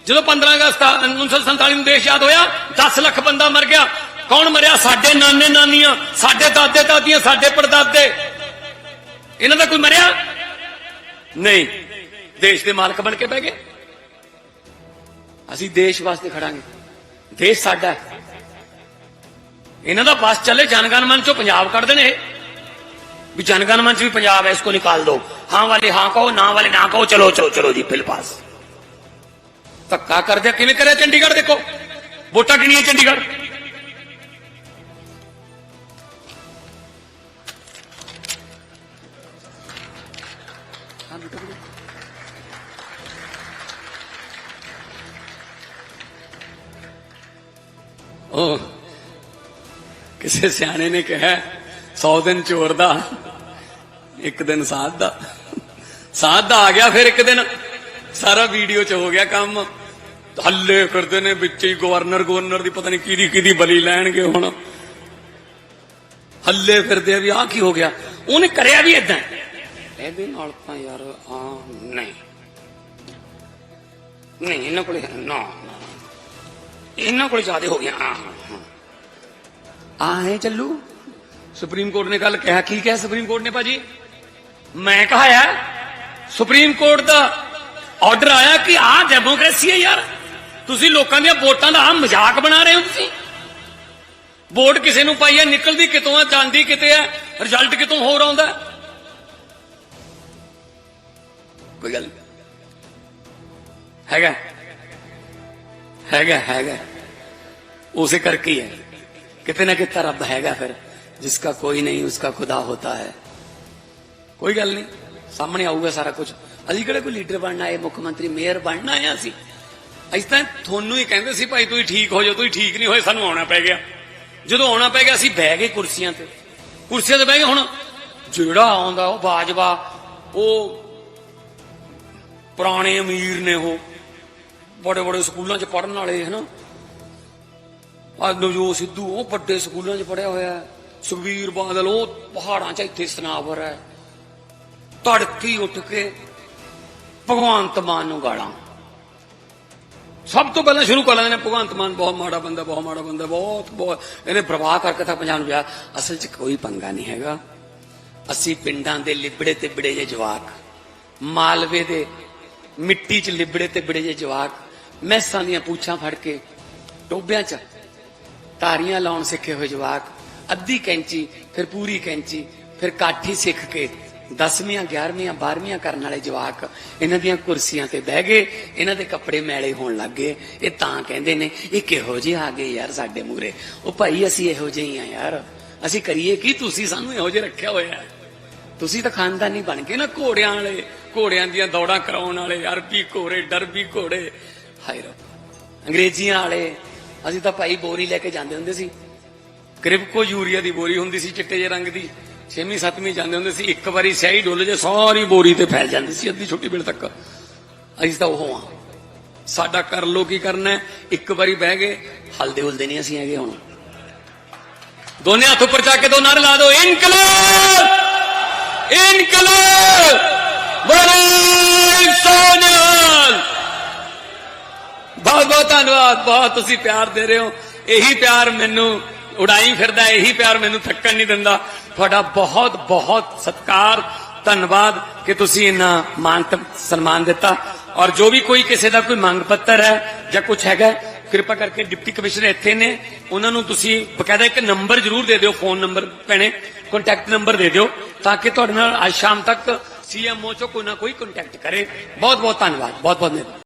ਜਦੋਂ 15 ਅਗਸਤ 1947 ਨੂੰ ਦੇਸ਼ ਯਾਦ ਹੋਇਆ 10 ਲੱਖ ਬੰਦਾ ਮਰ ਗਿਆ। ਕੌਣ ਮਰਿਆ? ਸਾਡੇ ਨਾਨੇ ਨਾਨੀਆਂ, ਸਾਡੇ ਦਾਦੇ ਦਾਦੀਆਂ, ਸਾਡੇ ਪੜਦਾਦੇ। ਇਹਨਾਂ ਦਾ ਕੋਈ ਮਰਿਆ? ਨਹੀਂ। ਦੇਸ਼ ਦੇ ਮਾਲਕ ਬਣ ਕੇ ਬਹਿ ਗਏ। ਅਸੀਂ ਦੇਸ਼ ਵਾਸਤੇ ਖੜਾਂਗੇ। ਦੇਸ਼ ਸਾਡਾ ਇਹਨਾਂ ਦਾ ਬਸ ਚੱਲੇ ਜਨਗਣ ਮਨ ਚੋਂ ਪੰਜਾਬ ਕੱਢ ਦੇਣੇ ਇਹ। ਵੀ ਜਨਗਣ ਮਨ ਚ ਵੀ ਪੰਜਾਬ ਹੈ ਇਸਕੋ ਨਿਕਾਲ ਦੋ ਹਾਂ ਵਾਲੇ ਹਾਂ ਕਹੋ ਨਾ ਵਾਲੇ ਨਾ ਕਹੋ ਚਲੋ ਚਲੋ ਚਲੋ ਜੀ ਬਿਲ ਪਾਸ ਧੱਕਾ ਕਰਦੇ ਕਿਵੇਂ ਕਰਿਆ ਚੰਡੀਗੜ੍ਹ ਦੇਖੋ ਵੋਟਾਂ ਕਿੰਨੀਆਂ ਚੰਡੀਗੜ੍ਹ ਉਹ ਕਿਸੇ ਸਿਆਣੇ ਨੇ ਕਿਹਾ 100 ਦਿਨ ਚੋਰ ਦਾ, ਇੱਕ ਦਿਨ ਸਾਧ ਦਾ। ਸਾਧ ਦਾ ਆ ਗਿਆ ਫਿਰ ਇੱਕ ਦਿਨ। ਸਾਰਾ ਵੀਡੀਓ ਚ ਹੋ ਗਿਆ ਕੰਮ। ਹੱਲੇ ਕਰਦੇ ਨੇ ਵਿੱਚ ਹੀ ਗਵਰਨਰ ਗਵਰਨਰ ਦੀ ਪਤਾ ਨਹੀਂ ਕਿਹਦੀ ਕਿਹਦੀ ਬਲੀ ਲੈਣਗੇ ਹੁਣ। ਹੱਲੇ ਫਿਰਦੇ ਆ ਵੀ ਆਹ ਕੀ ਹੋ ਗਿਆ। ਉਹਨੇ ਕਰਿਆ ਵੀ ਇਦਾਂ ਇਹਦੇ ਨਾਲ ਤਾਂ ਯਾਰ ਆ ਨਹੀਂ। ਨਹੀਂ, ਇਹਨਾਂ ਕੋਲ ਨਾ ਇਹਨਾਂ ਕੋਲ ਜ਼ਿਆਦਾ ਹੋ ਗਿਆ। ਆ ਆਏ ਚੱਲੂ। ਸੁਪਰੀਮ ਕੋਰਟ ਨੇ ਕੱਲ ਕਿਹਾ, ਕੀ ਕਿਹਾ ਸੁਪਰੀਮ ਕੋਰਟ ਨੇ ਭਾਜੀ? ਮੈਂ ਕਹਾਇਆ, ਸੁਪਰੀਮ ਕੋਰਟ ਦਾ ਆਰਡਰ ਆਇਆ ਕਿ ਆ ਡੈਮੋਕ੍ਰੇਸੀ ਹੈ ਯਾਰ। ਤੁਸੀਂ ਲੋਕਾਂ ਦੀਆਂ ਵੋਟਾਂ ਦਾ ਆ ਮਜ਼ਾਕ ਬਣਾ ਰਹੇ ਹੋ ਤੁਸੀਂ। ਵੋਟ ਕਿਸੇ ਨੂੰ ਪਾਈ ਹੈ, ਨਿਕਲਦੀ ਕਿਤੋਂ ਆ, ਜਾਂਦੀ ਕਿਤੇ ਆ ਰਿਜ਼ਲਟ ਕਿਤੋਂ ਹੋਰ ਆਉਂਦਾ। ਕੋਈ ਗੱਲ ਹੈਗਾ। ਹੈਗਾ ਹੈਗਾ। ਉਸੇ ਕਰਕੇ ਹੈ ਕਿਤੇ ਨਾ ਕਿਤੇ ਰੱਬ ਹੈਗਾ ਫਿਰ। ਜਿਸ ਦਾ ਕੋਈ ਨਹੀਂ ਉਸ ਦਾ ਖੁਦਾ ਹੁੰਦਾ ਹੈ ਕੋਈ ਗੱਲ ਨਹੀਂ ਸਾਹਮਣੇ ਆਊਗਾ ਸਾਰਾ ਕੁਝ ਅਸੀਂ ਕਿਹੜੇ ਕੋਈ ਲੀਡਰ ਬਣਨਾ ਹੈ ਮੁੱਖ ਮੰਤਰੀ ਮੇਅਰ ਬਣਨਾ ਹੈ ਅਸੀਂ ਅਸੀਂ ਤਾਂ ਤੁਹਾਨੂੰ ਹੀ ਕਹਿੰਦੇ ਸੀ ਭਾਈ ਤੁਸੀਂ ਠੀਕ ਹੋ ਜਾਓ ਤੁਸੀਂ ਠੀਕ ਨਹੀਂ ਹੋਏ ਸਾਨੂੰ ਆਉਣਾ ਪੈ ਗਿਆ ਜਦੋਂ ਆਉਣਾ ਪੈ ਗਿਆ ਅਸੀਂ ਬਹਿ ਗਏ ਕੁਰਸੀਆਂ ਤੇ ਕੁਰਸੀਆਂ ਤੇ ਬਹਿ ਗਏ ਹੁਣ ਜਿਹੜਾ ਆਉਂਦਾ ਉਹ ਬਾਜਵਾ ਉਹ ਪੁਰਾਣੇ ਅਮੀਰ ਨੇ ਉਹ ਬੜੇ ਬੜੇ ਸਕੂਲਾਂ 'ਚ ਪੜਨ ਵਾਲੇ ਹਨ ਆ ਨਵਜੋਤ ਸਿੱਧੂ ਉਹ ਵੱਡੇ ਸਕੂਲਾਂ 'ਚ ਪੜਿਆ ਹੋਇਆ ਹੈ ਸੁਖਬੀਰ ਬਾਦਲ, ਉਹ ਪਹਾੜਾਂ 'ਚ ਇੱਥੇ ਸਨਾਵਰ ਹੈ। ਤੜਕੀ ਉੱਠ ਕੇ ਭਗਵੰਤ ਮਾਨ ਨੂੰ ਗਾਲਾਂ। ਸਭ ਤੋਂ ਪਹਿਲਾਂ ਸ਼ੁਰੂ ਕਰ ਲੈਂਦੇ ਨੇ ਭਗਵੰਤ ਮਾਨ, ਬਹੁਤ ਮਾੜਾ ਬੰਦਾ, ਬਹੁਤ ਮਾੜਾ ਬੰਦਾ, ਬਹੁਤ ਬਹੁਤ। ਇਹਨੇ ਬਰਬਾਦ ਕਰਕੇ ਤਾਂ ਪੰਜਾਬ ਨੂੰ ਵਿਆਹ ਅਸਲ 'ਚ ਕੋਈ ਪੰਗਾ ਨਹੀਂ ਹੈਗਾ। ਅਸੀਂ ਪਿੰਡਾਂ ਦੇ ਲਿਬੜੇ ਤੇ ਬੜੇ ਜੇ ਜਵਾਕ। ਮਾਲਵੇ ਦੇ ਮਿੱਟੀ 'ਚ ਲਿਬੜੇ ਤੇ ਬੜੇ ਜੇ ਜਵਾਕ। ਮੈਸਾਂ ਦੀਆਂ ਪੂਛਾਂ ਫੜ ਕੇ ਟੋਬਿਆਂ 'ਚ ਤਾਰੀਆਂ ਲਾਉਣ ਸਿੱਖੇ ਹੋਏ ਜਵਾਕ। ਅੱਧੀ ਕੈਂਚੀ, ਫਿਰ ਪੂਰੀ ਕੈਂਚੀ, ਫਿਰ ਕਾਠੀ ਸਿੱਖ ਕੇ 10ਵੀਆਂ 11ਵੀਆਂ 12ਵੀਆਂ ਕਰਨ ਵਾਲੇ ਜਵਾਕ ਇਹਨਾਂ ਦੀਆਂ ਕੁਰਸੀਆਂ ਤੇ ਬਹਿ ਗਏ, ਇਹਨਾਂ ਦੇ ਕੱਪੜੇ ਮੈਲੇ ਹੋਣ ਲੱਗ ਗਏ। ਇਹ ਤਾਂ ਕਹਿੰਦੇ ਨੇ, ਇਹ ਕਿਹੋ ਜਿਹੇ ਆ ਗਏ ਯਾਰ ਸਾਡੇ ਮੂਰੇ ਉਹ ਭਾਈ, ਅਸੀਂ ਇਹੋ ਜਿਹੇ ਹੀ ਆ ਯਾਰ। ਅਸੀਂ ਕਰੀਏ ਕੀ? ਤੁਸੀਂ ਸਾਨੂੰ ਇਹੋ ਜਿਹੇ ਰੱਖਿਆ ਹੋਇਆ ਤੁਸੀਂ ਤਾਂ ਖਾਨਦਾਨੀ ਬਣ ਗਏ ਨਾ ਘੋੜਿਆਂ ਵਾਲੇ, ਘੋੜਿਆਂ ਦੀਆਂ ਦੌੜਾਂ ਕਰਾਉਣ ਵਾਲੇ ਅਰਬੀ ਘੋੜੇ ਡਰਬੀ ਘੋੜੇ। ਹਾਏ ਰੱਬ। ਅੰਗਰੇਜ਼ੀਆਂ ਵਾਲੇ, ਅਸੀਂ ਤਾਂ ਭਾਈ ਬੋਰੀ ਲੈ ਕੇ ਜਾਂਦੇ ਹੁੰਦੇ ਸੀ। ਕ੍ਰਿਪਕੋ ਯੂਰੀਆ ਦੀ ਬੋਰੀ ਹੁੰਦੀ ਸੀ, ਚਿੱਟੇ ਜਿਹੇ ਰੰਗ ਦੀ। 6ਵੀਂ 7ਵੀਂ ਜਾਂਦੇ ਹੁੰਦੇ ਸੀ, ਇੱਕ ਵਾਰੀ ਸਿਆਹੀ ਡੁੱਲ ਜੇ, ਸਾਰੀ ਬੋਰੀ ਤੇ ਫੈਲ ਜਾਂਦੀ ਸੀ, ਅੱਧੀ ਛੋਟੀ ਬਿਲ ਤੱਕ। ਅਸੀਂ ਤਾਂ ਉਹ ਆ ਸਾਡਾ ਕਰ ਲੋ ਕੀ ਕਰਨਾ ਇੱਕ ਵਾਰੀ ਬਹਿ ਗਏ, ਹਲਦੇ ਹੁਲਦੇ ਨਹੀਂ ਅਸੀਂ ਹੈਗੇ ਹੁਣ। ਦੋਨੇ ਹੱਥ ਉੱਪਰ ਚੱਕ ਕੇ ਦੋ ਨਾਰੇ ਲਾ ਦਿਓ ਇਨਕਲਾਬ! ਇਨਕਲਾਬ! ਬੜੀ ਸੋਨਿਆਲ ਬਹੁਤ ਬਹੁਤ ਧੰਨਵਾਦ, ਬਹੁਤ ਤੁਸੀਂ ਪਿਆਰ ਦੇ ਰਹੇ ਹੋ। ਇਹੀ ਪਿਆਰ ਮੈਨੂੰ ਉਡਾਈ ਫਿਰਦਾ, ਇਹੀ ਪਿਆਰ ਮੈਨੂੰ ਥੱਕਣ ਨਹੀਂ ਦਿੰਦਾ। ਤੁਹਾਡਾ ਬਹੁਤ ਬਹੁਤ ਸਤਿਕਾਰ, ਧੰਨਵਾਦ ਕਿ ਤੁਸੀਂ ਇੰਨਾ ਮਾਨ ਸਨਮਾਨ ਦਿੱਤਾ। ਔਰ ਜੋ ਵੀ ਕੋਈ ਕਿਸੇ ਦਾ ਕੋਈ ਮੰਗ ਪੱਤਰ ਹੈ ਜਾਂ ਕੁਝ ਹੈਗਾ, ਕਿਰਪਾ ਕਰਕੇ ਡਿਪਟੀ ਕਮਿਸ਼ਨਰ ਇੱਥੇ ਨੇ। ਉਹਨਾਂ ਨੂੰ ਤੁਸੀਂ ਬਕਾਇਦਾ ਇੱਕ ਨੰਬਰ ਜ਼ਰੂਰ ਦੇ ਦਿਓ, ਫੋਨ ਨੰਬਰ ਭੈਣੇ ਕੰਟੈਕਟ ਨੰਬਰ ਦੇ ਦਿਓ, ਤਾਂ ਕਿ ਤੁਹਾਡੇ ਨਾਲ ਅੱਜ ਸ਼ਾਮ ਤੱਕ ਸੀਐਮਓ ਚੋਂ ਕੋਈ ਨਾ ਕੋਈ ਕੰਟੈਕਟ ਕਰੇ। ਬਹੁਤ ਬਹੁਤ ਧੰਨਵਾਦ, ਬਹੁਤ ਬਹੁਤ ਮਿਹਰਬਾਨੀ।